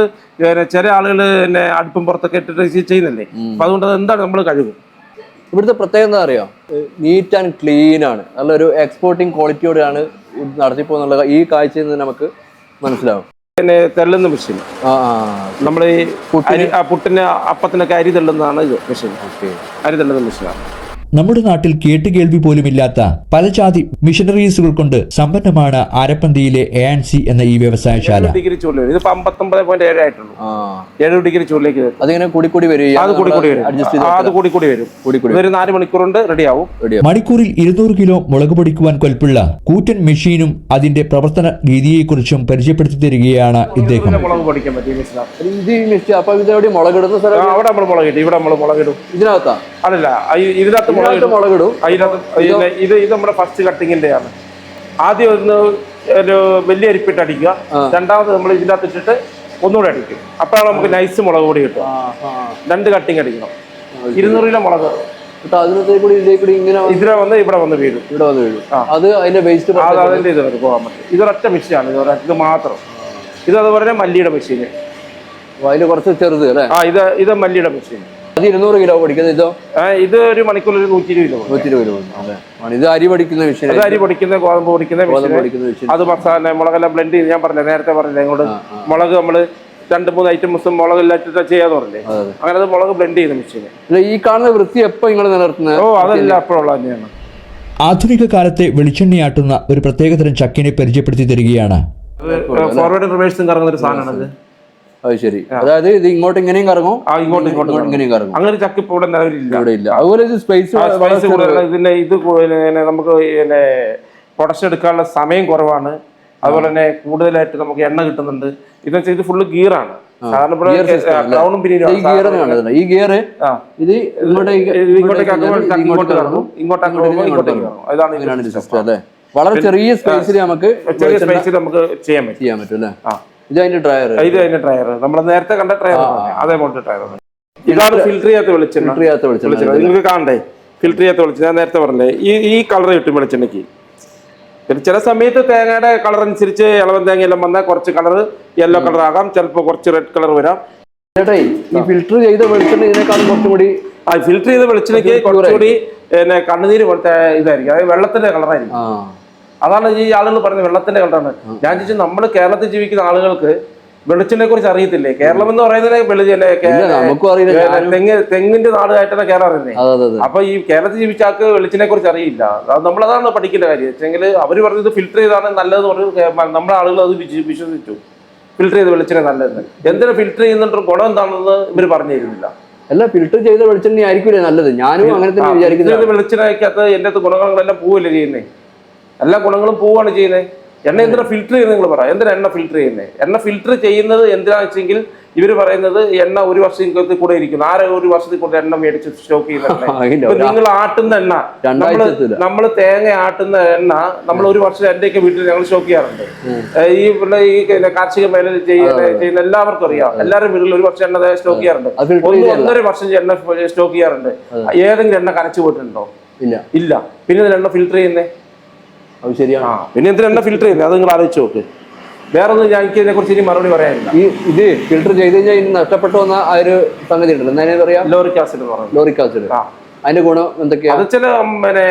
ചില ആളുകൾ പിന്നെ അടുപ്പും പുറത്തൊക്കെ ഇട്ടിട്ട് ചെയ്യുന്നില്ലേ? അപ്പൊ അതുകൊണ്ട് അത് എന്താണ് നമ്മൾ കഴുകും ഇവിടുത്തെ പ്രത്യേകത എന്താ അറിയോ? നീറ്റ് ആൻഡ് ക്ലീൻ ആണ്. നല്ലൊരു എക്സ്പോർട്ടിങ് ക്വാളിറ്റിയോടെയാണ് നടത്തിപ്പോന്നുള്ള ഈ കാഴ്ചയിൽ നിന്ന് നമുക്ക് മനസ്സിലാവും. പിന്നെ തെള്ളുന്ന മെഷീൻ നമ്മൾ ഈ ആ. പുട്ടിന് അപ്പത്തിനൊക്കെ അരി തെള്ളുന്നതാണ് ഇത് മെഷീൻ അരി തെള്ളുന്ന മെഷീനാണ് നമ്മുടെ നാട്ടിൽ കേട്ടുകേൾവി പോലുമില്ലാത്ത പല ജാതി മിഷനറീസുകൾ കൊണ്ട് സമ്പന്നമാണ് ആരപ്പന്തിയിലെ എ ആൻഡ് സി എന്ന ഈ വ്യവസായശാല. ഡിഗ്രി ചൂടിൽ അമ്പത്തൊമ്പത് പോയിന്റ് ഏഴ് ആയിട്ടുള്ളൂ. ആ. ഏഴ് ഡിഗ്രി ചൂടിലേക്ക് അതിങ്ങനെ കൂടി കൂടി വരും അത് കൂടി കൂടി വരും. അത് കൂടി കൂടി വരും. കൂടി കൂടി നാല് മണിക്കൂർ കൊണ്ട് മണിക്കൂറിൽ ഇരുന്നൂറ് കിലോ മുളക് പൊടിക്കുവാൻ കൊൽപ്പുള്ള കൂറ്റൻ മെഷീനും അതിന്റെ പ്രവർത്തന രീതിയെക്കുറിച്ചും പരിചയപ്പെടുത്തി തരികയാണ് ഇദ്ദേഹം. മുളക് പൊടിക്കാൻ അപ്പൊ ഇതെവിടെ മുളകിടുന്ന ആ, സ്ഥലം അവിടെ നമ്മൾ മുളകിടും ഇവിടെ നമ്മൾ മുളകിടും ഇതിനകത്താ? അതല്ല ഇതിനകത്ത് ഇതിനകത്ത് മുളകിടും. അതിനകത്ത് ഇത് ഇത് നമ്മുടെ ഫസ്റ്റ് കട്ടിങ്ങിന്റെ ആണ് ആദ്യം ഒന്ന് ഒരു വലിയ അരിപ്പിട്ട് അടിക്കുക. രണ്ടാമത് നമ്മൾ ഇതിനകത്ത് ഇട്ടിട്ട് ഒന്നുകൂടെ അടിക്കും. അപ്പോഴാണ് നമുക്ക് നൈസ് മുളക് പൊടി കിട്ടും രണ്ട് കട്ടിങ് അടിക്കണം. ഇരുന്നൂറ് കിലോ മുളക്. ഇതിനെ കൂടി കൂടി ഇങ്ങനെ വന്ന് ഇതിലെ വന്ന് ഇവിടെ വന്ന് വീഴും. ഇവിടെ വന്ന് വീഴും. അത് അതിന്റെ വേസ്റ്റ് അത് അതിന്റെ ഇത് പോകാൻ പറ്റും. ഇതൊരൊറ്റ മെഷീനാണ് ഇത് ഇത് മാത്രം. ഇത് അതുപോലെ മല്ലിയുടെ മെഷീന് അതിന് കുറച്ച് ചെറുത് അല്ലേ? ആ ഇത് ഇത് മല്ലിയുടെ മെഷീൻ അത് ഇരുന്നൂറ് കിലോ പഠിക്കുന്നത് ഇതോ? ഇത് ഒരു മണിക്കൂർ ഒരു നൂറ്റി ഇരുപത് കിലോ നൂറ്റി ഇരുപത് കിലോ ഇത് അരി പഠിക്കുന്ന മെഷീൻ അത് അരി പൊടിക്കുന്ന ഗോതമ്പ് പൊടിക്കുന്ന ഗോതമ്പ് മെഷീൻ പഠിക്കുന്ന അത് മസാല മുളകെല്ലാം ബ്ലെൻഡ് ചെയ്ത് ഞാൻ പറഞ്ഞു നേരത്തെ പറഞ്ഞില്ലേ ഇങ്ങോട്ട്? മുളക് നമ്മൾ രണ്ട് മൂന്ന് ഐറ്റംസ് ഇല്ലാത്ത ചെയ്യാന്ന് പറഞ്ഞില്ലേ? അങ്ങനെ അത് മുളക് ബ്ലെൻഡ് ചെയ്യുന്ന മെഷീൻ അല്ല ഈ കാണുന്ന വൃത്തി എപ്പോ നിങ്ങൾ നിലനിർത്തുന്നത് ഓ അതല്ല അപ്പോഴുള്ള തന്നെയാണ്. ആധുനിക കാലത്തെ വെളിച്ചെണ്ണയാട്ടുന്ന ഒരു പ്രത്യേകതരം ചക്കിനെ പരിചയപ്പെടുത്തി തരികയാണ്. ഫോർവേഡ് റിവേഴ്സും കറങ്ങുന്ന ഒരു സാധനമാണ് ഇത് അത് ശരി. അതായത് ഇത് ഇങ്ങോട്ട് ഇങ്ങനെയും കറങ്ങും. ഇങ്ങോട്ട് ഇങ്ങോട്ട് ഇങ്ങനെയും കറങ്ങും. അങ്ങനെ ചക്കി ഇപ്പോൾ ഇവിടെ നിലവിലില്ല. ഇവിടെ ഇല്ല. അതുപോലെ ഇത് സ്പേസ് ഇതിന്റെ ഇത് നമുക്ക് പിന്നെ പ്രൊഡക്ഷൻ എടുക്കാനുള്ള സമയം കുറവാണ്. അതുപോലെ തന്നെ കൂടുതലായിട്ട് നമുക്ക് എണ്ണ കിട്ടുന്നുണ്ട്. ഇതെന്ന് വെച്ചാൽ ഇത് ഫുള്ള് ഗിയറാണ്? ഈ ഗിയർ. ഇത് ഇങ്ങോട്ടേക്ക് ഇത് ഇങ്ങോട്ടേക്ക് ആക്കുമ്പോൾ ഇങ്ങോട്ട് കറങ്ങും ഇങ്ങോട്ട് ആക്കുമ്പോൾ ഇങ്ങോട്ടേക്ക് കറങ്ങും അതാണ് ഇങ്ങനെയാണ് ഇതിന്റെ അല്ലേ? വളരെ ചെറിയ സ്പേസിൽ നമുക്ക് ചെറിയ സ്പേസിൽ നമുക്ക് ചെയ്യാൻ പറ്റും. ചെയ്യാൻ പറ്റും അല്ലേ? ആ. ഇത് അതിന്റെ ഡ്രയർ ഇത് അതിന്റെ ടയർ നമ്മൾ നേരത്തെ കണ്ട ടയർ അതേപോലത്തെ ടയർ ഇതാണ് ഫിൽറ്റർ ചെയ്യാത്ത വെളിച്ചെണ്ണ. ഫിൽറ്റർ ചെയ്യാത്ത വെളിച്ചെണ്ണ. നിങ്ങൾക്ക് കാണണ്ടേ? ഫിൽറ്റർ ചെയ്യാത്ത വെളിച്ചെണ്ണ. ഞാൻ നേരത്തെ പറഞ്ഞില്ലേ ഈ ഈ കളർ കിട്ടും വെളിച്ചെണ്ണയ്ക്ക്. പിന്നെ ചില സമയത്ത് തേങ്ങയുടെ കളർ അനുസരിച്ച് ഇളവൻ തേങ്ങ എല്ലാം വന്നാൽ കുറച്ച് കളർ യെല്ലോ കളർ ആകാം. ചിലപ്പോൾ കുറച്ച് റെഡ് കളർ വരാം. ചേട്ടാ ഈ ഫിൽറ്റർ ചെയ്ത വെളിച്ചെണ്ണ ഇതിനേക്കാളും കുറച്ചും കൂടി ആ ഫിൽറ്റർ ചെയ്ത വെളിച്ചെണ്ണയ്ക്ക് കുറച്ചുകൂടി പിന്നെ കണ്ണുനീര് പോലത്തെ ഇതായിരിക്കും. അതായത് വെള്ളത്തിന്റെ കളറായിരിക്കും അതാണ് ഈ ആളുകൾ പറയുന്നത് വെള്ളത്തിന്റെ കളറാണ് ഞാൻ ചോദിച്ചു നമ്മൾ കേരളത്തിൽ ജീവിക്കുന്ന ആളുകൾക്ക് വെളിച്ചെണ്ണയെ കുറിച്ച് അറിയത്തില്ലേ? കേരളം എന്ന് പറയുന്നത് വെളിച്ചെണ്ണ ഞാനും തെങ്ങ് തെങ്ങിന്റെ നാടായിട്ടാണ് കേരളം അറിയുന്നത് അപ്പൊ ഈ കേരളത്തിൽ ജീവിച്ച ആൾക്ക് വെളിച്ചിനെ കുറിച്ച് അറിയില്ല. നമ്മളതാണ് പഠിക്കേണ്ട കാര്യം. വെച്ചെങ്കിൽ അവർ പറഞ്ഞത് ഫിൽറ്റർ ചെയ്താണ് നല്ലതെന്ന് പറഞ്ഞു നമ്മുടെ ആളുകൾ അത് വിശ്വ- വിശ്വസിച്ചു. ഫിൽറ്റർ ചെയ്ത് വെളിച്ചിനെ നല്ലതെന്ന്. എന്തിനാ ഫിൽറ്റർ ചെയ്യുന്നുണ്ട് ഗുണം എന്താണെന്ന് ഇവർ പറഞ്ഞു തരുന്നില്ല. അല്ല ഫിൽറ്റർ ചെയ്ത വെളിച്ചെണ്ണ ആയിരിക്കില്ലേ നല്ലത്? ഞാനും അങ്ങനെ തന്നെ വിചാരിക്കുന്നത് വെളിച്ചിനകത്ത് എന്റെ ഗുണങ്ങളെല്ലാം പോവല്ലേ ചെയ്യുന്നേ? എല്ലാ ഗുണങ്ങളും പോവുകയാണ് ചെയ്യുന്നത്. എണ്ണ എന്തിനാ ഫിൽറ്റർ ചെയ്യുന്നത് നിങ്ങൾ പറയാം എന്തിനാ എണ്ണ ഫിൽറ്റർ ചെയ്യുന്നത് എണ്ണ ഫിൽറ്റർ ചെയ്യുന്നത് എന്തിനാണെന്ന് വെച്ചെങ്കിൽ ഇവർ പറയുന്നത് എണ്ണ ഒരു വർഷത്തിൽ കൂടെ ഇരിക്കുന്നു. ആരെ ഒരു വർഷത്തിൽ കൂടെ എണ്ണ മേടിച്ച് സ്റ്റോക്ക് ചെയ്യുന്നുണ്ട് [laughs] നിങ്ങൾ ആട്ടുന്ന എണ്ണ നമ്മൾ നമ്മൾ തേങ്ങ ആട്ടുന്ന എണ്ണ നമ്മൾ ഒരു വർഷം എന്റെയൊക്കെ വീട്ടിൽ ഞങ്ങൾ സ്റ്റോക്ക് ചെയ്യാറുണ്ട്. ഈ പിന്നെ ഈ കാർഷിക മേഖല ചെയ്യുന്ന എല്ലാവർക്കും അറിയാം. എല്ലാവരും വീട്ടിൽ ഒരു വർഷം എണ്ണ സ്റ്റോക്ക് ചെയ്യാറുണ്ട്. ഒന്ന് ഒന്നര വർഷം എണ്ണ സ്റ്റോക്ക് ചെയ്യാറുണ്ട്. ഏതെങ്കിലും എണ്ണ കരച്ചു പോയിട്ടുണ്ടോ? ഇല്ല. ഇല്ല. പിന്നെ എണ്ണ ഫിൽറ്റർ ചെയ്യുന്നേ? അത് ശരിയാണ്. പിന്നെ എന്തിനാ എണ്ണ ഫിൽറ്റർ ചെയ്യുന്നത് അത് നിങ്ങൾ ആലോചിച്ച് നോക്ക്. വേറെ ഒന്നും ഞാൻ എനിക്ക് ഇതിനെ കുറിച്ച് ഇനി മറുപടി പറയാനില്ല. ഈ ഇത് ഫിൽറ്റർ ചെയ്ത് കഴിഞ്ഞാൽ ഇനി നഷ്ടപ്പെട്ടു വന്ന ആ ഒരു സംഗതി ഉണ്ട് എന്താ പറയാ? ലോറിക് ആസിഡ് എന്ന് പറയുന്നത്. Lauric acid. അതിന്റെ ഗുണം എന്തൊക്കെയാണ് അത് ചില പിന്നെ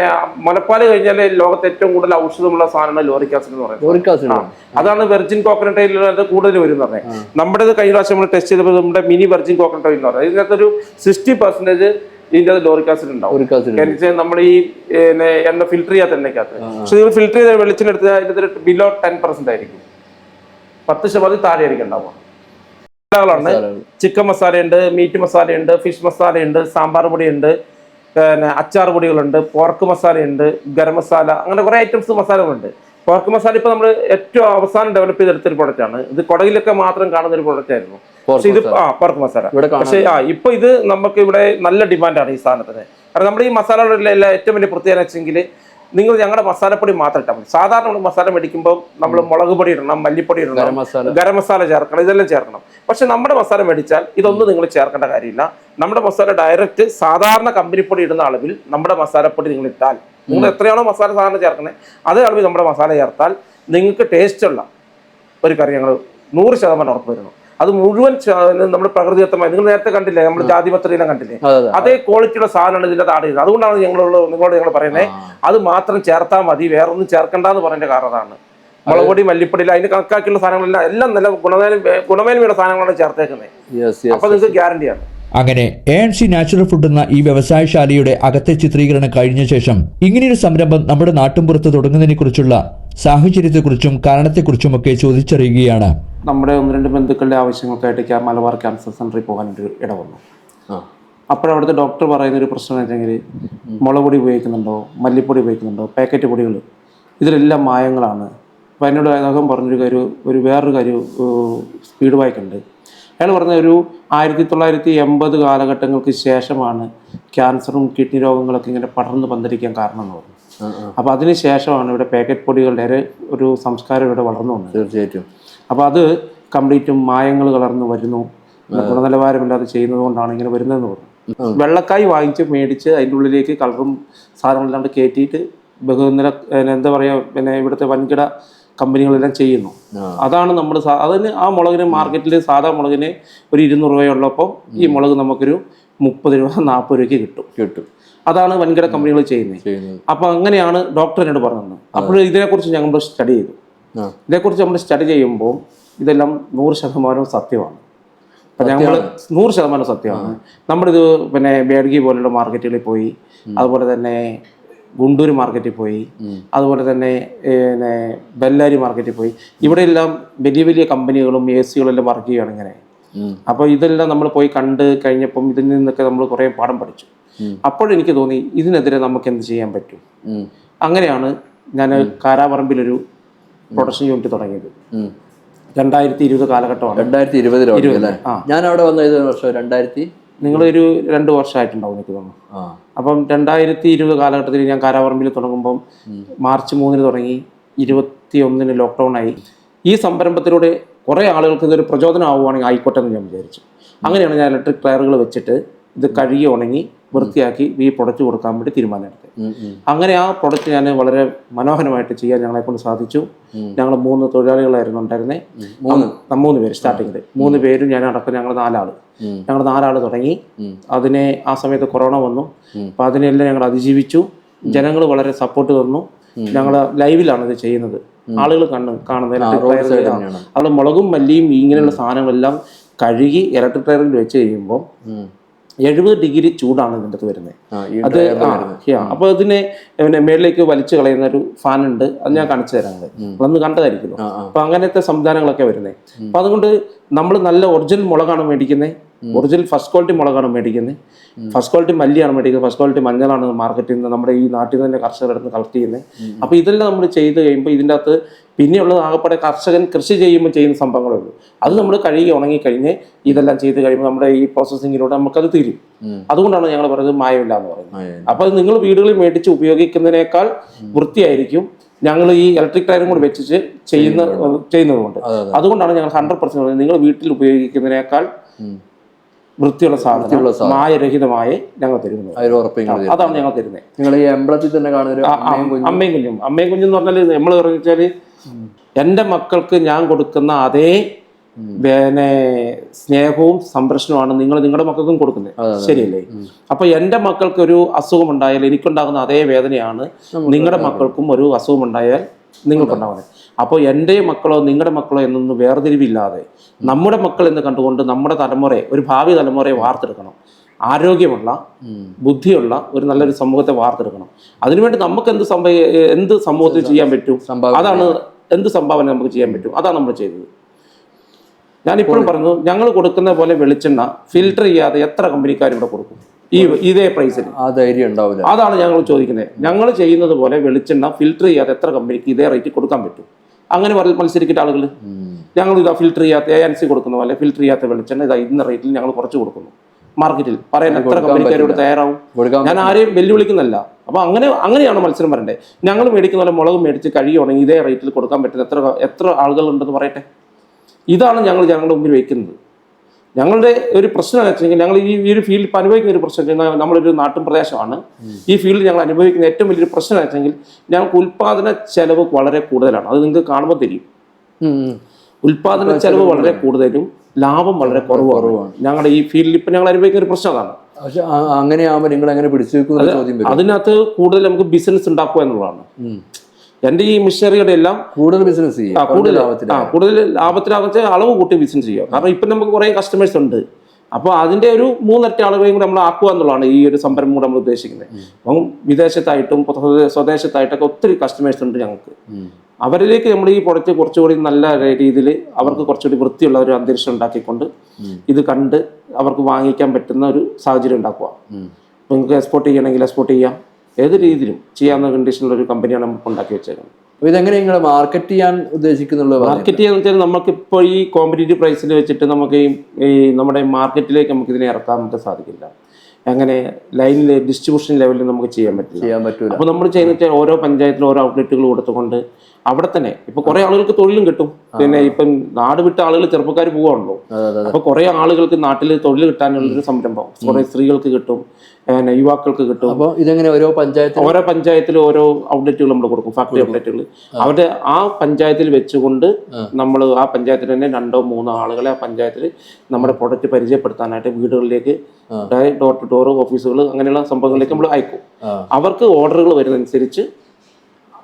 മുലപ്പാൽ കഴിഞ്ഞാൽ ലോകത്തെ ഏറ്റവും കൂടുതൽ ഔഷധമുള്ള സാധനമാണ് ലോറിക് ആസിഡ് എന്ന് പറയുന്നത്. Lauric acid. അതാണ് വെർജിൻ കോക്കനട്ട് ഓയിലിനകത്ത് കൂടുതൽ വരും പറഞ്ഞത് നമ്മുടെ കഴിഞ്ഞ പ്രാവശ്യം നമ്മൾ ടെസ്റ്റ് ചെയ്തപ്പോൾ നമ്മുടെ മിനി വെർജിൻ കോക്കനട്ട് ഓയിൽ എന്ന് പറയുന്നത് ഇതിനകത്തൊരു സിക്സ്റ്റി പെർസെന്റേജ് ഇതിന്റെ ലോറിക് ആസിഡ് ഉണ്ടാവും. നമ്മൾ ഈ എണ്ണ ഫിൽറ്റർ ചെയ്യാത്ത എണ്ണയ്ക്കകത്ത്. പക്ഷെ നിങ്ങൾ ഫിൽറ്റർ ചെയ്ത വെളിച്ചെണ്ണ എടുത്ത് അതിന്റെ ബിലോ ടെൻ പെർസെന്റ് ആയിരിക്കും. പത്ത് ശതമാനം താഴെ ആയിരിക്കും ഉണ്ടാവുക. മസാലകളാണ് ചിക്കൻ മസാലയുണ്ട് മീറ്റ് മസാലയുണ്ട് ഫിഷ് മസാലയുണ്ട് സാമ്പാർ പൊടിയുണ്ട് പിന്നെ അച്ചാർ പൊടികളുണ്ട് പോർക്ക് മസാലയുണ്ട് ഗരം മസാല അങ്ങനെ കുറേ ഐറ്റംസ് മസാലകളുണ്ട്. പോർക്ക് മസാല ഇപ്പൊ നമ്മൾ ഏറ്റവും അവസാനം ഡെവലപ്പ് ചെയ്തെടുത്തൊരു പ്രൊഡക്റ്റ് ആണ്. ഇത് കൊടകിലൊക്കെ മാത്രം കാണുന്ന ഒരു പ്രൊഡക്റ്റ് ആയിരുന്നു. പക്ഷെ ഇത് ആ പോർക്ക് മസാല. പക്ഷേ ആ ഇപ്പൊ ഇത് നമുക്ക് ഇവിടെ നല്ല ഡിമാൻഡാണ് ഈ സാധനത്തിന്. കാരണം നമ്മുടെ ഈ മസാലകളുടെ എല്ലാം ഏറ്റവും വലിയ പ്രത്യേകത വെച്ചെങ്കിൽ നിങ്ങൾ ഞങ്ങളുടെ മസാലപ്പൊടി മാത്രം ഇട്ടാൽ മതി. സാധാരണ നമ്മൾ മസാല മേടിക്കുമ്പോൾ നമ്മൾ മുളക് പൊടി ഇടണം മല്ലിപ്പൊടി ഇടണം ഗരം മസാല. ചേർക്കണം ഇതെല്ലാം ചേർക്കണം. പക്ഷെ നമ്മുടെ മസാല മേടിച്ചാൽ ഇതൊന്നും നിങ്ങൾ ചേർക്കേണ്ട കാര്യമില്ല. നമ്മുടെ മസാല ഡയറക്റ്റ് സാധാരണ കമ്പനിപ്പൊടി ഇടുന്ന അളവിൽ നമ്മുടെ മസാലപ്പൊടി നിങ്ങൾ ഇട്ടാൽ നിങ്ങൾ എത്രയാണോ മസാല സാധനം ചേർക്കുന്നത് അതേ അളവിൽ നമ്മുടെ മസാല ചേർത്താൽ നിങ്ങൾക്ക് ടേസ്റ്റുള്ള ഒരു കറി ഞങ്ങൾ നൂറ് ശതമാനം ഉറപ്പ് വരുന്നു. അത് മുഴുവൻ നമ്മുടെ പ്രകൃതിദത്തമായി നിങ്ങൾ നേരത്തെ കണ്ടില്ലേ നമ്മൾ ജാതി പത്രിയെല്ലാം കണ്ടില്ലേ? അതെ ക്വാളിറ്റിയുടെ സാധനമാണ് ഇതിന്റെ ആഡ് ചെയ്യുന്നത് അതുകൊണ്ടാണ് ഞങ്ങളോട് നിങ്ങളോട് ഞങ്ങൾ പറയുന്നത് അത് മാത്രം ചേർത്താൽ മതി വേറെ ഒന്നും ചേർക്കണ്ടെന്ന് പറഞ്ഞ കാരണം അതാണ്. മുളക് പൊടി മല്ലിപ്പൊടി അതിന് കണക്കാക്കിയുള്ള സാധനങ്ങളെല്ലാം എല്ലാം നല്ല ഗുണമേന്മ ഗുണമേന്മയുള്ള സാധനങ്ങളാണ് ചേർത്തേക്കുന്നത്. അപ്പൊ നിങ്ങൾക്ക് ഗ്യാരണ്ടിയാണ് അങ്ങനെ A N C natural food എന്ന ഈ വ്യവസായശാലയുടെ അകത്തെ ചിത്രീകരണം കഴിഞ്ഞ ശേഷം ഇങ്ങനെയൊരു സംരംഭം നമ്മുടെ നാട്ടുമ്പുറത്ത് തുടങ്ങുന്നതിനെക്കുറിച്ചുള്ള സാഹചര്യത്തെക്കുറിച്ചും കാരണത്തെക്കുറിച്ചുമൊക്കെ ചോദിച്ചറിയുകയാണ്. നമ്മുടെ ഒന്ന് രണ്ട് ബന്ധുക്കളുടെ ആവശ്യങ്ങൾക്കായിട്ട് ക്യാ- മലബാർ ക്യാൻസർ സെന്ററിൽ പോകാനൊരു ഇട വന്നു അപ്പോഴവിടുത്തെ ഡോക്ടർ പറയുന്ന ഒരു പ്രശ്നം വെച്ചെങ്കിൽ മുളക് പൊടി ഉപയോഗിക്കുന്നുണ്ടോ മല്ലിപ്പൊടി ഉപയോഗിക്കുന്നുണ്ടോ പാക്കറ്റ് പൊടികൾ ഇതിലെല്ലാം മായങ്ങളാണ്. അപ്പോൾ എന്നോട് അദ്ദേഹം പറഞ്ഞൊരു കാര്യം ഒരു വേറൊരു കാര്യം സ്പീഡ് ബൈക്കുണ്ട് അയാൾ പറഞ്ഞ ഒരു ആയിരത്തി തൊള്ളായിരത്തി എൺപത് കാലഘട്ടങ്ങൾക്ക് ശേഷമാണ് ക്യാൻസറും കിഡ്നി രോഗങ്ങളൊക്കെ ഇങ്ങനെ പടർന്ന് പന്തരിക്കാൻ കാരണം എന്ന് പറഞ്ഞു അപ്പോൾ അതിന് ശേഷമാണ് ഇവിടെ പാക്കറ്റ് പൊടികളുടെ ഒരു- സംസ്കാരം ഇവിടെ വളർന്നു വന്നത്. തീർച്ചയായിട്ടും. അപ്പോൾ അത് കംപ്ലീറ്റും മായങ്ങൾ കലർന്ന് വരുന്നു. ഗുണനിലവാരമില്ലാതെ ചെയ്യുന്നത് കൊണ്ടാണ് ഇങ്ങനെ വരുന്നതെന്ന് പറഞ്ഞു. വെള്ളക്കായ് വാങ്ങിച്ച് മേടിച്ച് അതിന്റെ ഉള്ളിലേക്ക് കളറും സാധനങ്ങളെല്ലാം കയറ്റിയിട്ട് ബഹുനില എന്താ പറയുക പിന്നെ ഇവിടുത്തെ വൻകിട കമ്പനികളെല്ലാം ചെയ്യുന്നു. അതാണ് നമ്മൾ അതിന് ആ മുളകിന് മാർക്കറ്റിൽ സാധാ മുളകിന് ഒരു ഇരുന്നൂറ് രൂപയുള്ളപ്പോൾ ഈ മുളക് നമുക്കൊരു മുപ്പത് രൂപ നാൽപ്പത് രൂപയ്ക്ക് കിട്ടും. കിട്ടും. അതാണ് വൻകിട കമ്പനികൾ ചെയ്യുന്നത്. അപ്പൊ അങ്ങനെയാണ് ഡോക്ടർ എന്നോട് പറഞ്ഞത്. അപ്പോൾ ഇതിനെക്കുറിച്ച് ഞങ്ങൾ സ്റ്റഡി ചെയ്തു. ഇതേക്കുറിച്ച് നമ്മൾ സ്റ്റഡി ചെയ്യുമ്പോൾ ഇതെല്ലാം നൂറ് ശതമാനം സത്യമാണ്. അപ്പം ഞങ്ങൾ നൂറ് ശതമാനം സത്യമാണ്. നമ്മളിത് പിന്നെ ബേഡ്ഗി പോലുള്ള മാർക്കറ്റുകളിൽ പോയി അതുപോലെ തന്നെ ഗുണ്ടൂർ മാർക്കറ്റിൽ പോയി. അതുപോലെ തന്നെ പിന്നെ ബെല്ലാരി മാർക്കറ്റിൽ പോയി. ഇവിടെയെല്ലാം വലിയ വലിയ കമ്പനികളും എ സികളെല്ലാം വർക്ക് ചെയ്യുകയാണ് ഇങ്ങനെ. അപ്പോൾ ഇതെല്ലാം നമ്മൾ പോയി കണ്ട് കഴിഞ്ഞപ്പം ഇതിൽ നിന്നൊക്കെ നമ്മൾ കുറേ പാഠം പഠിച്ചു. അപ്പോഴെനിക്ക് തോന്നി ഇതിനെതിരെ നമുക്ക് എന്ത് ചെയ്യാൻ പറ്റും? അങ്ങനെയാണ് ഞാൻ കാരാപറമ്പിലൊരു പ്രൊഡക്ഷൻ യൂണിറ്റ് തുടങ്ങിയത്. രണ്ടായിരത്തി ഇരുപത് കാലഘട്ടമാണ്. രണ്ടായിരത്തി ഇരുപതിലോ അല്ലേ? ഞാൻ അവിടെ വന്ന ഏത്? വർഷം രണ്ടായിരത്തി നിങ്ങളൊരു രണ്ട് വർഷമായിട്ടുണ്ടാവും എനിക്ക് തോന്നുന്നു. അപ്പം രണ്ടായിരത്തി ഇരുപത് കാലഘട്ടത്തിൽ ഞാൻ കാരാപറമ്പിൽ തുടങ്ങുമ്പം മാർച്ച് മൂന്നിന് തുടങ്ങി ഇരുപത്തി ഒന്നിന് ലോക്ക്ഡൗൺ ആയി. ഈ സംരംഭത്തിലൂടെ കുറേ ആളുകൾക്ക് ഇതൊരു പ്രചോദനം ആവുകയാണെങ്കിൽ ആയിക്കോട്ടെ എന്ന് ഞാൻ വിചാരിച്ചു. അങ്ങനെയാണ് ഞാൻ ഇലക്ട്രിക് ടയറുകൾ വെച്ചിട്ട് ഇത് കഴുകി ഉണങ്ങി വൃത്തിയാക്കി ഈ പ്രൊഡക്റ്റ് കൊടുക്കാൻ വേണ്ടി ഉം. അങ്ങനെ ആ പ്രൊഡക്റ്റ് ഞാൻ വളരെ മനോഹരമായിട്ട് ചെയ്യാൻ ഞങ്ങളെ കൊണ്ട് സാധിച്ചു ഞങ്ങൾ മൂന്ന് തൊഴിലാളികളായിരുന്നു ഉണ്ടായിരുന്നേ. മൂന്ന്? മൂന്ന് പേര് സ്റ്റാർട്ടിങ്ങിൽ മൂന്ന് പേരും ഞാൻ അടക്കം ഞങ്ങൾ നാലാൾ ഞങ്ങൾ നാലാൾ തുടങ്ങി. അതിനെ ആ സമയത്ത് കൊറോണ വന്നു. അപ്പൊ അതിനെല്ലാം ഞങ്ങൾ അതിജീവിച്ചു. ജനങ്ങൾ വളരെ സപ്പോർട്ട് തന്നു. ഞങ്ങൾ ലൈവിലാണ് ഇത് ചെയ്യുന്നത്. ആളുകൾ കണ്ണ് കാണുന്നത് അവിടെ മുളകും മല്ലിയും ഇങ്ങനെയുള്ള സാധനങ്ങളെല്ലാം കഴുകി ഇലക്ട്രിക് ടയറിൽ വെച്ച് കഴിയുമ്പോൾ എഴുപത് ഡിഗ്രി ചൂടാണ് ഇതിന്റെ അകത്ത് വരുന്നത്. അത് അപ്പോൾ ഇതിനെ പിന്നെ മേളിലേക്ക് വലിച്ചു കളയുന്ന ഒരു ഫാൻ ഉണ്ട്. അത് ഞാൻ കാണിച്ചു തരാം അതൊന്ന് അന്ന് കണ്ടതായിരിക്കും അപ്പൊ അങ്ങനത്തെ സംവിധാനങ്ങളൊക്കെ വരുന്നത് അപ്പൊ അതുകൊണ്ട് നമ്മൾ നല്ല ഒറിജിനൽ മുളകാണ് മേടിക്കുന്നത് ഒറിജിനൽ ഫസ്റ്റ് ക്വാളിറ്റി മുളകാണ് മേടിക്കുന്നത് ഫസ്റ്റ് ക്വാളിറ്റി മല്ലിയാണ് മേടിക്കുന്നത്. ഫസ്റ്റ് ക്വാളിറ്റി മഞ്ഞളാണ് മാർക്കറ്റിൽ നിന്ന് നമ്മുടെ ഈ നാട്ടിൽ നിന്ന് തന്നെ കർഷകരുടെ അടുത്ത് കളക്ട് ചെയ്യുന്നത് അപ്പൊ ഇതെല്ലാം നമ്മൾ ചെയ്ത് കഴിയുമ്പോൾ ഇതിന്റെ അകത്ത് പിന്നെയുള്ളത് ആകപ്പാടെ കർഷകൻ കൃഷി ചെയ്യുമ്പോൾ ചെയ്യുന്ന സംഭവങ്ങളേ ഉള്ളൂ അത് നമ്മൾ കഴുകി ഉണങ്ങിക്കഴിഞ്ഞ് ഇതെല്ലാം ചെയ്ത് കഴിയുമ്പോൾ നമ്മുടെ ഈ പ്രോസസ്സിങ്ങിലൂടെ നമുക്കത് തീരും. അതുകൊണ്ടാണ് ഞങ്ങൾ പറയുന്നത് മായമില്ല എന്ന് പറയുന്നത് അപ്പൊ അത് നിങ്ങൾ വീടുകളിൽ മേടിച്ച് ഉപയോഗിക്കുന്നതിനേക്കാൾ വൃത്തിയായിരിക്കും ഞങ്ങൾ ഈ ഇലക്ട്രിക് ടയറും കൂടി വെച്ചിട്ട് ചെയ്യുന്ന ചെയ്യുന്നതുകൊണ്ട്. അതുകൊണ്ടാണ് ഞങ്ങൾ ഹൺഡ്രഡ് പെർസെന്റ് പറയുന്നത് നിങ്ങൾ വീട്ടിൽ ഉപയോഗിക്കുന്നതിനേക്കാൾ വൃത്തിയുള്ള സാധനം മായരഹിതമായി ഞങ്ങൾ തരുന്നത്. അതാണ് ഞങ്ങൾ തരുന്നത്. നിങ്ങൾ ഈ എംബ്ലത്തിൽ തന്നെ കാണുന്ന അമ്മയും കുഞ്ഞും. അമ്മയും കുഞ്ഞും. എന്ന് പറഞ്ഞാൽ നമ്മൾ പറഞ്ഞാൽ എന്റെ മക്കൾക്ക് ഞാൻ കൊടുക്കുന്ന അതേ പിന്നെ സ്നേഹവും സംരക്ഷണവുമാണ് നിങ്ങൾ നിങ്ങളുടെ മക്കൾക്കും കൊടുക്കുന്നത്. ശരിയല്ലേ? അപ്പൊ എന്റെ മക്കൾക്ക് ഒരു അസുഖം ഉണ്ടായാൽ എനിക്കുണ്ടാകുന്ന അതേ വേദനയാണ് നിങ്ങളുടെ മക്കൾക്കും ഒരു അസുഖം ഉണ്ടായാൽ നിങ്ങൾക്കുണ്ടാവുന്നത് അപ്പോൾ എന്റെ മക്കളോ നിങ്ങളുടെ മക്കളോ എന്നൊന്നും വേർതിരിവില്ലാതെ നമ്മുടെ മക്കൾ എന്ന് കണ്ടുകൊണ്ട് നമ്മുടെ തലമുറയെ ഒരു ഭാവി തലമുറയെ വാർത്തെടുക്കണം. ആരോഗ്യമുള്ള ബുദ്ധിയുള്ള ഒരു നല്ലൊരു സമൂഹത്തെ വാർത്തെടുക്കണം. അതിനുവേണ്ടി നമുക്ക് എന്ത് സംഭവ എന്ത് സമൂഹത്തിൽ ചെയ്യാൻ പറ്റും? അതാണ് എന്ത് സംഭാവന നമുക്ക് ചെയ്യാൻ പറ്റും? അതാണ് നമ്മൾ ചെയ്തത്. ഞാൻ ഇപ്പോഴും പറഞ്ഞു ഞങ്ങൾ കൊടുക്കുന്ന പോലെ വെളിച്ചെണ്ണ ഫിൽട്ടർ ചെയ്യാതെ എത്ര കമ്പനിക്കാർ ഇവിടെ കൊടുക്കും? ഈ ഇതേ പ്രൈസിൽ ആ ധൈര്യം ഉണ്ടാവില്ല. അതാണ് ഞങ്ങൾ ചോദിക്കുന്നത്. ഞങ്ങൾ ചെയ്യുന്നത് പോലെ വെളിച്ചെണ്ണ ഫിൽട്ടർ ചെയ്യാതെ എത്ര കമ്പനിക്ക് ഇതേ റേറ്റ് കൊടുക്കാൻ പറ്റും? അങ്ങനെ മത്സരിക്കുന്ന ആളുകൾ ഞങ്ങൾ ഇതാ ഫിൽട്ടർ ചെയ്യാത്ത എ എൻ സി കൊടുക്കുന്ന പോലെ ഫിൽട്ടർ ചെയ്യാത്ത വെളിച്ചെണ്ണ ഇതാ ഇന്ന റേറ്റിൽ ഞങ്ങൾ കുറച്ച് കൊടുക്കുന്നു. മാർക്കറ്റിൽ പറയാൻ എത്ര കമ്പനിക്കാരോട് തയ്യാറാവും? ഞാൻ ആരെയും വെല്ലുവിളിക്കുന്നില്ല. അപ്പോൾ അങ്ങനെ അങ്ങനെയാണ് മത്സരം വരണ്ടേ? ഞങ്ങൾ മേടിക്കുന്ന പോലെ മുളക് മേടിച്ച് കഴിയുകയാണെങ്കിൽ ഇതേ റേറ്റിൽ കൊടുക്കാൻ പറ്റുന്ന എത്ര എത്ര ആളുകളുണ്ടെന്ന് പറയട്ടെ? ഇതാണ് ഞങ്ങൾ ഞങ്ങളുടെ മുമ്പിൽ വയ്ക്കുന്നത് ഞങ്ങളുടെ ഒരു പ്രശ്നം എന്ന് ഞങ്ങൾ ഈ ഒരു ഫീൽഡ് അനുഭവിക്കുന്ന ഒരു പ്രശ്നം നമ്മളൊരു നാട്ടും പ്രദേശമാണ്. ഈ ഫീൽഡിൽ ഞങ്ങൾ അനുഭവിക്കുന്ന ഏറ്റവും വലിയൊരു പ്രശ്നം എന്ന് വെച്ചെങ്കിൽ ഞങ്ങൾക്ക് ഉൽപാദന ചെലവ് വളരെ കൂടുതലാണ്. അത് നിങ്ങൾക്ക് കാണുമ്പോൾ തരും ഉൽപാദന ചെലവ് വളരെ കൂടുതലും ലാഭം വളരെ കുറവാണ്. ഞങ്ങളുടെ ഈ ഫീൽഡിൽ ഇപ്പം ഞങ്ങൾ അനുഭവിക്കുന്ന ഒരു പ്രശ്നം അതാണ്. പക്ഷെ അങ്ങനെയാകുമ്പോൾ നിങ്ങൾ എങ്ങനെ പിടിച്ചു വെക്കുന്ന ചോദ്യം അതിനകത്ത് കൂടുതൽ നമുക്ക് ബിസിനസ് ഉണ്ടാക്കുക എന്നുള്ളതാണ്. എന്റെ ഈ മിഷനറിയുടെ എല്ലാം കൂടുതൽ ബിസിനസ് ചെയ്യാം. കൂടുതൽ ലാഭത്തിൽ ആ കൂടുതൽ ലാഭത്തിലാകത്തെ അളവ് കൂട്ടി ബിസിനസ് ചെയ്യാം. കാരണം ഇപ്പം നമുക്ക് കുറേ കസ്റ്റമേഴ്സ് ഉണ്ട്. അപ്പോൾ അതിന്റെ ഒരു മൂന്നിരട്ടി ആളുകളെയും കൂടെ നമ്മൾ ആക്കുക എന്നുള്ളതാണ് ഈ ഒരു സംരംഭം കൂടെ നമ്മൾ ഉദ്ദേശിക്കുന്നത്. അപ്പം വിദേശത്തായിട്ടും സ്വദേശത്തായിട്ടൊക്കെ ഒത്തിരി കസ്റ്റമേഴ്സ് ഉണ്ട് ഞങ്ങൾക്ക്. അവരിലേക്ക് നമ്മൾ ഈ പ്രൊഡക്റ്റ് കുറച്ചുകൂടി നല്ല രീതിയിൽ അവർക്ക് കുറച്ചുകൂടി വൃത്തിയുള്ള ഒരു അന്തരീക്ഷം ഉണ്ടാക്കിക്കൊണ്ട് ഇത് കണ്ട് അവർക്ക് വാങ്ങിക്കാൻ പറ്റുന്ന ഒരു സാഹചര്യം ഉണ്ടാക്കുക. നിങ്ങൾക്ക് എക്സ്പോർട്ട് ചെയ്യണമെങ്കിൽ എക്സ്പോർട്ട് ചെയ്യാം. ഏത് രീതിയിലും ചെയ്യാവുന്ന കണ്ടീഷനിലുള്ള ഒരു കമ്പനിയാണ് നമുക്ക് ഉണ്ടാക്കി വെച്ചേക്കുന്നത്. അപ്പോൾ ഇതെങ്ങനെ നിങ്ങൾ മാർക്കറ്റ് ചെയ്യാൻ ഉദ്ദേശിക്കുന്നുള്ളത് മാർക്കറ്റ് ചെയ്യാന്ന് വെച്ചാൽ നമുക്ക് ഇപ്പോൾ ഈ കോമ്പറ്റീറ്റീവ് പ്രൈസിൽ വെച്ചിട്ട് നമുക്ക് ഈ നമ്മുടെ മാർക്കറ്റിലേക്ക് നമുക്ക് ഇതിനെ ഇറക്കാൻ നമുക്ക് സാധിക്കില്ല. അങ്ങനെ ലൈനിൽ ഡിസ്ട്രിബ്യൂഷൻ ലെവലിൽ നമുക്ക് ചെയ്യാൻ പറ്റില്ല. ചെയ്യാൻ പറ്റില്ല അപ്പോൾ നമ്മൾ ചെയ്യുന്ന ഓരോ പഞ്ചായത്തിലും ഓരോ ഔട്ട്ലെറ്റുകൾ കൊടുത്തുകൊണ്ട് അവിടെ തന്നെ. ഇപ്പൊ കുറെ ആളുകൾക്ക് തൊഴിലും കിട്ടും. പിന്നെ ഇപ്പം നാട് വിട്ട ആളുകൾ ചെറുപ്പക്കാർ പോവാണല്ലോ. അപ്പൊ കുറെ ആളുകൾക്ക് നാട്ടിൽ തൊഴിൽ കിട്ടാനുള്ള ഒരു സംരംഭം. കുറെ സ്ത്രീകൾക്ക് കിട്ടും. പിന്നെ യുവാക്കൾക്ക് കിട്ടും. അപ്പൊ ഇതെങ്ങനെ ഓരോ പഞ്ചായത്ത് ഓരോ പഞ്ചായത്തിൽ ഓരോ ഔട്ട്ലെറ്റുകൾ നമ്മൾ കൊടുക്കും. ഫാക്ടറി ഔട്ട്ലെറ്റുകൾ. അവിടെ ആ പഞ്ചായത്തിൽ വെച്ചുകൊണ്ട് നമ്മൾ ആ പഞ്ചായത്തിൽ തന്നെ രണ്ടോ മൂന്നോ ആളുകളെ ആ പഞ്ചായത്തിൽ നമ്മുടെ പ്രൊഡക്റ്റ് പരിചയപ്പെടുത്താനായിട്ട് വീടുകളിലേക്ക് ഡോർ ടു ഡോർ ഓഫീസുകൾ അങ്ങനെയുള്ള സംഭവങ്ങളിലേക്ക് നമ്മൾ അയക്കും. അവർക്ക് ഓർഡറുകൾ വരുന്നതനുസരിച്ച്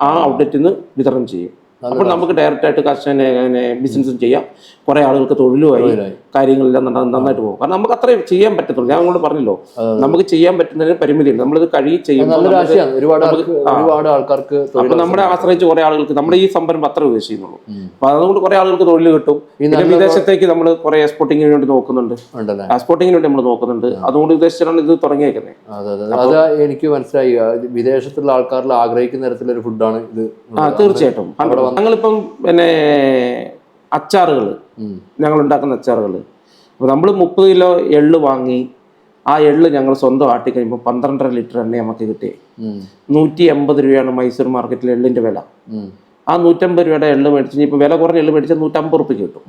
ആ ഔട്ട്ലെറ്റിൽ നിന്ന് വിതരണം ചെയ്യും. അപ്പോൾ നമുക്ക് ഡയറക്റ്റ് ആയിട്ട് കർഷകനെ ബിസിനസ്സും ചെയ്യാം. കുറെ ആളുകൾക്ക് തൊഴിലുമായി. കാര്യങ്ങളെല്ലാം നന്നായിട്ട് പോകും. കാരണം നമുക്ക് അത്രയും ചെയ്യാൻ പറ്റത്തുള്ളൂ. ഞാൻ അങ്ങോട്ട് പറഞ്ഞല്ലോ നമുക്ക് ചെയ്യാൻ പറ്റുന്നതിന് പരിമിതിയുണ്ട്. നമ്മളിത് കഴി ചെയ്യുമ്പോൾ ഒരുപാട് ആൾക്കാർക്ക് അപ്പൊ നമ്മളെ ആശ്രയിച്ച് കുറെ ആളുകൾക്ക് നമ്മുടെ ഈ സംരംഭം അത്ര ഉദ്ദേശിക്കുന്നുള്ളൂ. അപ്പൊ അതുകൊണ്ട് കുറെ ആളുകൾക്ക് തൊഴിൽ കിട്ടും. പിന്നെ വിദേശത്തേക്ക് നമ്മൾ കുറെ എക്സ്പോർട്ടിങ്ങിന് വേണ്ടി നോക്കുന്നുണ്ട്. എക്സ്പോർട്ടിങ്ങിന് വേണ്ടി നമ്മൾ നോക്കുന്നുണ്ട്. അതുകൊണ്ട് ഉദ്ദേശിച്ചാണ് ഇത് തുടങ്ങിയേക്കുന്നത് അതെ എനിക്ക് മനസ്സിലായി. വിദേശത്തുള്ള ആൾക്കാരിൽ ആഗ്രഹിക്കുന്ന തരത്തിലൊരു ഫുഡാണ് ഇത്. തീർച്ചയായിട്ടും. ഞങ്ങളിപ്പം പിന്നെ അച്ചാറുകൾ. ഞങ്ങൾ ഉണ്ടാക്കുന്ന അച്ചാറുകൾ അപ്പോൾ നമ്മൾ മുപ്പത് കിലോ എള്ള് വാങ്ങി ആ എള്ള് ഞങ്ങൾ സ്വന്തം ആട്ടി കഴിയുമ്പോൾ പന്ത്രണ്ടര ലിറ്റർ എണ്ണ നമുക്ക് കിട്ടി. നൂറ്റി എൺപത് രൂപയാണ് മൈസൂർ മാർക്കറ്റിൽ എള്ളിന്റെ വില. ആ നൂറ്റമ്പത് രൂപയുടെ എള്ള് മേടിച്ച് ഇപ്പോൾ വില കുറഞ്ഞ എള്ള് മേടിച്ചാൽ നൂറ്റമ്പത് റുപ്യ കിട്ടും.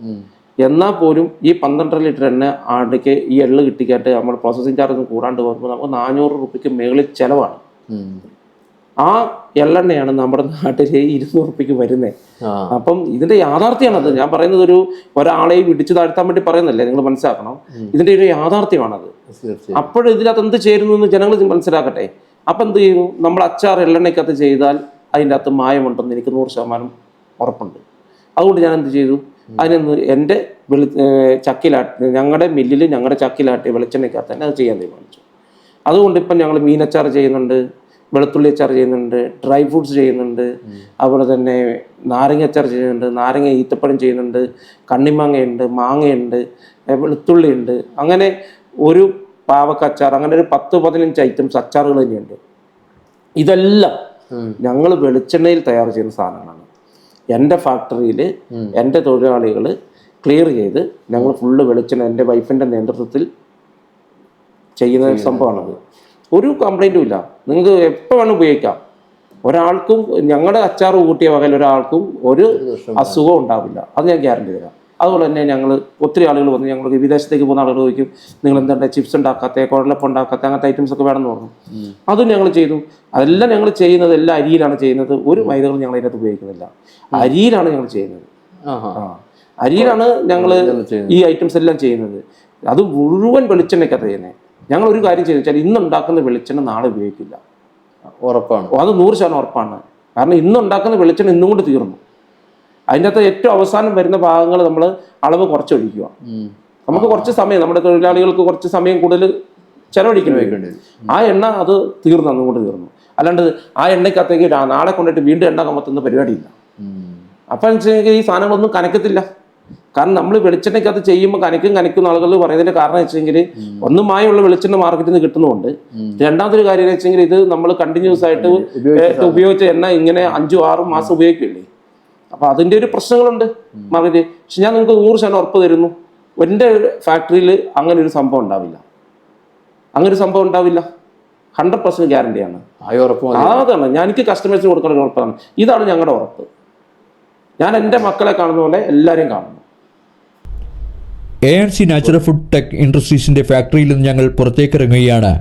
എന്നാൽ പോലും ഈ പന്ത്രണ്ടര ലിറ്റർ എണ്ണ ആടിക്ക് ഈ എള്ള് കിട്ടിക്കാട്ട് നമ്മൾ പ്രോസസ്സിംഗ് ചാർജ് കൂടാണ്ട് പോകുമ്പോൾ നമുക്ക് നാനൂറ് റുപ്യക്ക് മേളിൽ ചിലവാണ്. ആ എള്ളെണ്ണയാണ് നമ്മുടെ നാട്ടിൽ ഇരുന്നൂറ് റുപ്യക്ക് വരുന്നത് അപ്പം ഇതിന്റെ യാഥാർത്ഥ്യമാണത് ഞാൻ പറയുന്നത് ഒരു ഒരാളെയും ഇടിച്ചു താഴ്ത്താൻ വേണ്ടി പറയുന്നല്ലേ നിങ്ങൾ മനസ്സിലാക്കണം. ഇതിന്റെ ഒരു യാഥാർത്ഥ്യമാണത്. അപ്പോഴും ഇതിനകത്ത് എന്ത് ചേരുന്നു എന്ന് ജനങ്ങൾ മനസ്സിലാക്കട്ടെ. അപ്പം എന്ത് ചെയ്യും നമ്മൾ അച്ചാർ എള്ളെണ്ണയ്ക്കകത്ത് ചെയ്താൽ അതിന്റെ അകത്ത് മായമുണ്ടെന്ന് എനിക്ക് നൂറ് ശതമാനം ഉറപ്പുണ്ട്. അതുകൊണ്ട് ഞാൻ എന്ത് ചെയ്തു? അതിനൊന്ന് എന്റെ വെളി ചക്കിലാട്ടി ഞങ്ങളുടെ മില്ലിൽ ഞങ്ങളുടെ ചക്കിലാട്ടി വെളിച്ചെണ്ണയ്ക്കകത്ത് തന്നെ അത് ചെയ്യാൻ തീരുമാനിച്ചു. അതുകൊണ്ട് ഇപ്പം ഞങ്ങൾ മീനച്ചാർ ചെയ്യുന്നുണ്ട്. വെളുത്തുള്ളി അച്ചാർ ചെയ്യുന്നുണ്ട് ഡ്രൈ ഫ്രൂട്ട്സ് ചെയ്യുന്നുണ്ട് അതുപോലെ തന്നെ നാരങ്ങ അച്ചാർ ചെയ്യുന്നുണ്ട് നാരങ്ങ ഈത്തപ്പഴം ചെയ്യുന്നുണ്ട് കണ്ണിമാങ്ങയുണ്ട് മാങ്ങയുണ്ട് വെളുത്തുള്ളി വെളുത്തുള്ളിയുണ്ട്. അങ്ങനെ ഒരു പാവക്ക അച്ചാർ അങ്ങനെ ഒരു പത്ത് പതിനഞ്ച് ഐറ്റംസ് അച്ചാറുകൾ തന്നെയുണ്ട്. ഇതെല്ലാം ഞങ്ങൾ വെളിച്ചെണ്ണയിൽ തയ്യാർ ചെയ്യുന്ന സാധനങ്ങളാണ്. എന്റെ ഫാക്ടറിയിൽ എന്റെ തൊഴിലാളികൾ ക്ലിയർ ചെയ്ത് ഞങ്ങൾ ഫുള്ള് വെളിച്ചെണ്ണ എന്റെ വൈഫിന്റെ നേതൃത്വത്തിൽ ചെയ്യുന്ന സംഭവമാണത്. ഒരു കംപ്ലൈന്റും ഇല്ല. നിങ്ങൾക്ക് എപ്പോൾ വേണം ഉപയോഗിക്കാം. ഒരാൾക്കും ഞങ്ങളുടെ അച്ചാർ കൂട്ടിയ വകയിൽ ഒരാൾക്കും ഒരു അസുഖം ഉണ്ടാവില്ല. അത് ഞാൻ ഗ്യാരണ്ടി തരാം. അതുപോലെ തന്നെ ഞങ്ങൾ ഒത്തിരി ആളുകൾ വന്ന് ഞങ്ങൾ വിദേശത്തേക്ക് പോകുന്ന ആളുകൾ ചോദിക്കും നിങ്ങൾ എന്താണ് ചിപ്സ് ഉണ്ടാക്കാത്ത കുഴലപ്പം ഉണ്ടാക്കാത്ത അങ്ങനത്തെ ഐറ്റംസ് ഒക്കെ വേണമെന്ന് പറഞ്ഞു? അതും ഞങ്ങൾ ചെയ്തു. അതെല്ലാം ഞങ്ങൾ ചെയ്യുന്നത് എല്ലാം അരിയിലാണ് ചെയ്യുന്നത്. ഒരു മൈദകളും ഞങ്ങൾ അതിനകത്ത് ഉപയോഗിക്കുന്നില്ല. അരിയിലാണ് ഞങ്ങൾ ചെയ്യുന്നത്. അരിയിലാണ് ഞങ്ങൾ ഈ ഐറ്റംസ് എല്ലാം ചെയ്യുന്നത്. അത് മുഴുവൻ വെളിച്ചെണ്ണയ്ക്കകത്ത് ചെയ്യുന്നത് ഞങ്ങൾ ഒരു കാര്യം ചെയ്തു വെച്ചാൽ ഇന്നുണ്ടാക്കുന്ന വെളിച്ചെണ്ണ നാളെ ഉപയോഗിക്കില്ല. ഉറപ്പാണ്. അത് നൂറ് ശതമാനം ഉറപ്പാണ്. കാരണം ഇന്നുണ്ടാക്കുന്ന വെളിച്ചെണ്ണ ഇന്നും കൊണ്ട് തീർന്നു. അതിന്റെ അകത്ത് ഏറ്റവും അവസാനം വരുന്ന ഭാഗങ്ങൾ നമ്മൾ അളവ് കുറച്ചൊഴിക്കുക. നമുക്ക് കുറച്ച് സമയം നമ്മുടെ തൊഴിലാളികൾക്ക് കുറച്ച് സമയം കൂടുതൽ ചെലവഴിക്കണം ആ എണ്ണ അത് തീർന്നു അന്നും കൊണ്ട് തീർന്നു. അല്ലാണ്ട് ആ എണ്ണയ്ക്കകത്തേക്ക് നാളെ കൊണ്ടിട്ട് വീണ്ടും എണ്ണ കമത്തുന്ന പരിപാടിയില്ല. അപ്പം വെച്ചാൽ ഈ സാധനങ്ങളൊന്നും കനക്കത്തില്ല. കാരണം നമ്മൾ വെളിച്ചെണ്ണയ്ക്കകത്ത് ചെയ്യുമ്പോൾ കനക്കും കനക്കുന്ന ആളുകൾ പറയുന്നതിന്റെ കാരണം വെച്ചെങ്കിൽ ഒന്ന് മായുള്ള വെളിച്ചെണ്ണ മാർക്കറ്റിൽ നിന്ന് കിട്ടുന്നുണ്ട്. രണ്ടാമതൊരു കാര്യം വെച്ചെങ്കിൽ ഇത് നമ്മൾ കണ്ടിന്യൂസ് ആയിട്ട് ഉപയോഗിച്ച എണ്ണ ഇങ്ങനെ അഞ്ചും ആറും മാസം ഉപയോഗിക്കില്ലേ അപ്പൊ അതിന്റെ ഒരു പ്രശ്നങ്ങളുണ്ട് മാർക്കറ്റ് പക്ഷെ ഞാൻ നിങ്ങൾക്ക് നൂറ് ശതമാനം ഉറപ്പ് തരുന്നു. എന്റെ ഫാക്ടറിയിൽ അങ്ങനെ ഒരു സംഭവം ഉണ്ടാവില്ല. അങ്ങനെ ഒരു സംഭവം ഉണ്ടാവില്ല. ഹൺഡ്രഡ് പെർസെന്റ് ഗ്യാരണ്ടിയാണ് അതാണ്. ഞാൻ എനിക്ക് കസ്റ്റമേഴ്സിന് കൊടുക്കുന്ന ഉറപ്പാണ്. ഇതാണ് ഞങ്ങളുടെ ഉറപ്പ്. ഞാൻ എന്റെ മക്കളെ കാണുന്ന പോലെ എല്ലാവരെയും കാണുന്നു. A and C natural food tech ഇൻഡസ്ട്രീസിന്റെ ഫാക്ടറിയിൽ നിന്ന് ഞങ്ങൾ പുറത്തേക്കിറങ്ങുകയാണ്.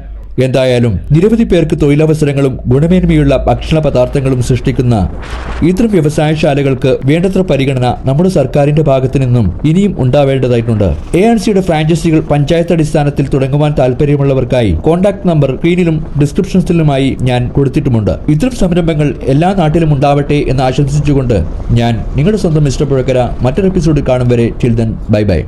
എന്തായാലും നിരവധി പേർക്ക് തൊഴിലവസരങ്ങളും ഗുണമേന്മയുള്ള ഭക്ഷണ പദാർത്ഥങ്ങളും സൃഷ്ടിക്കുന്ന ഇത്തരം വ്യവസായശാലകൾക്ക് വേണ്ടത്ര പരിഗണന നമ്മുടെ സർക്കാരിന്റെ ഭാഗത്തു നിന്നും ഇനിയും ഉണ്ടാവേണ്ടതായിട്ടുണ്ട്. എ ആൻഡ് സിയുടെ ഫ്രാഞ്ചൈസികൾ പഞ്ചായത്ത് അടിസ്ഥാനത്തിൽ തുടങ്ങുവാൻ താല്പര്യമുള്ളവർക്കായി കോൺടാക്ട് നമ്പർ സ്ക്രീനിലും ഡിസ്ക്രിപ്ഷൻസിലുമായി ഞാൻ കൊടുത്തിട്ടുമുണ്ട്. ഇത്തരം സംരംഭങ്ങൾ എല്ലാ നാട്ടിലും ഉണ്ടാവട്ടെ എന്ന് ആശംസിച്ചുകൊണ്ട് ഞാൻ നിങ്ങളുടെ സ്വന്തം മിസ്റ്റർ പുഴക്കര മറ്റൊരു എപ്പിസോഡ് കാണും വരെ. Children bye bye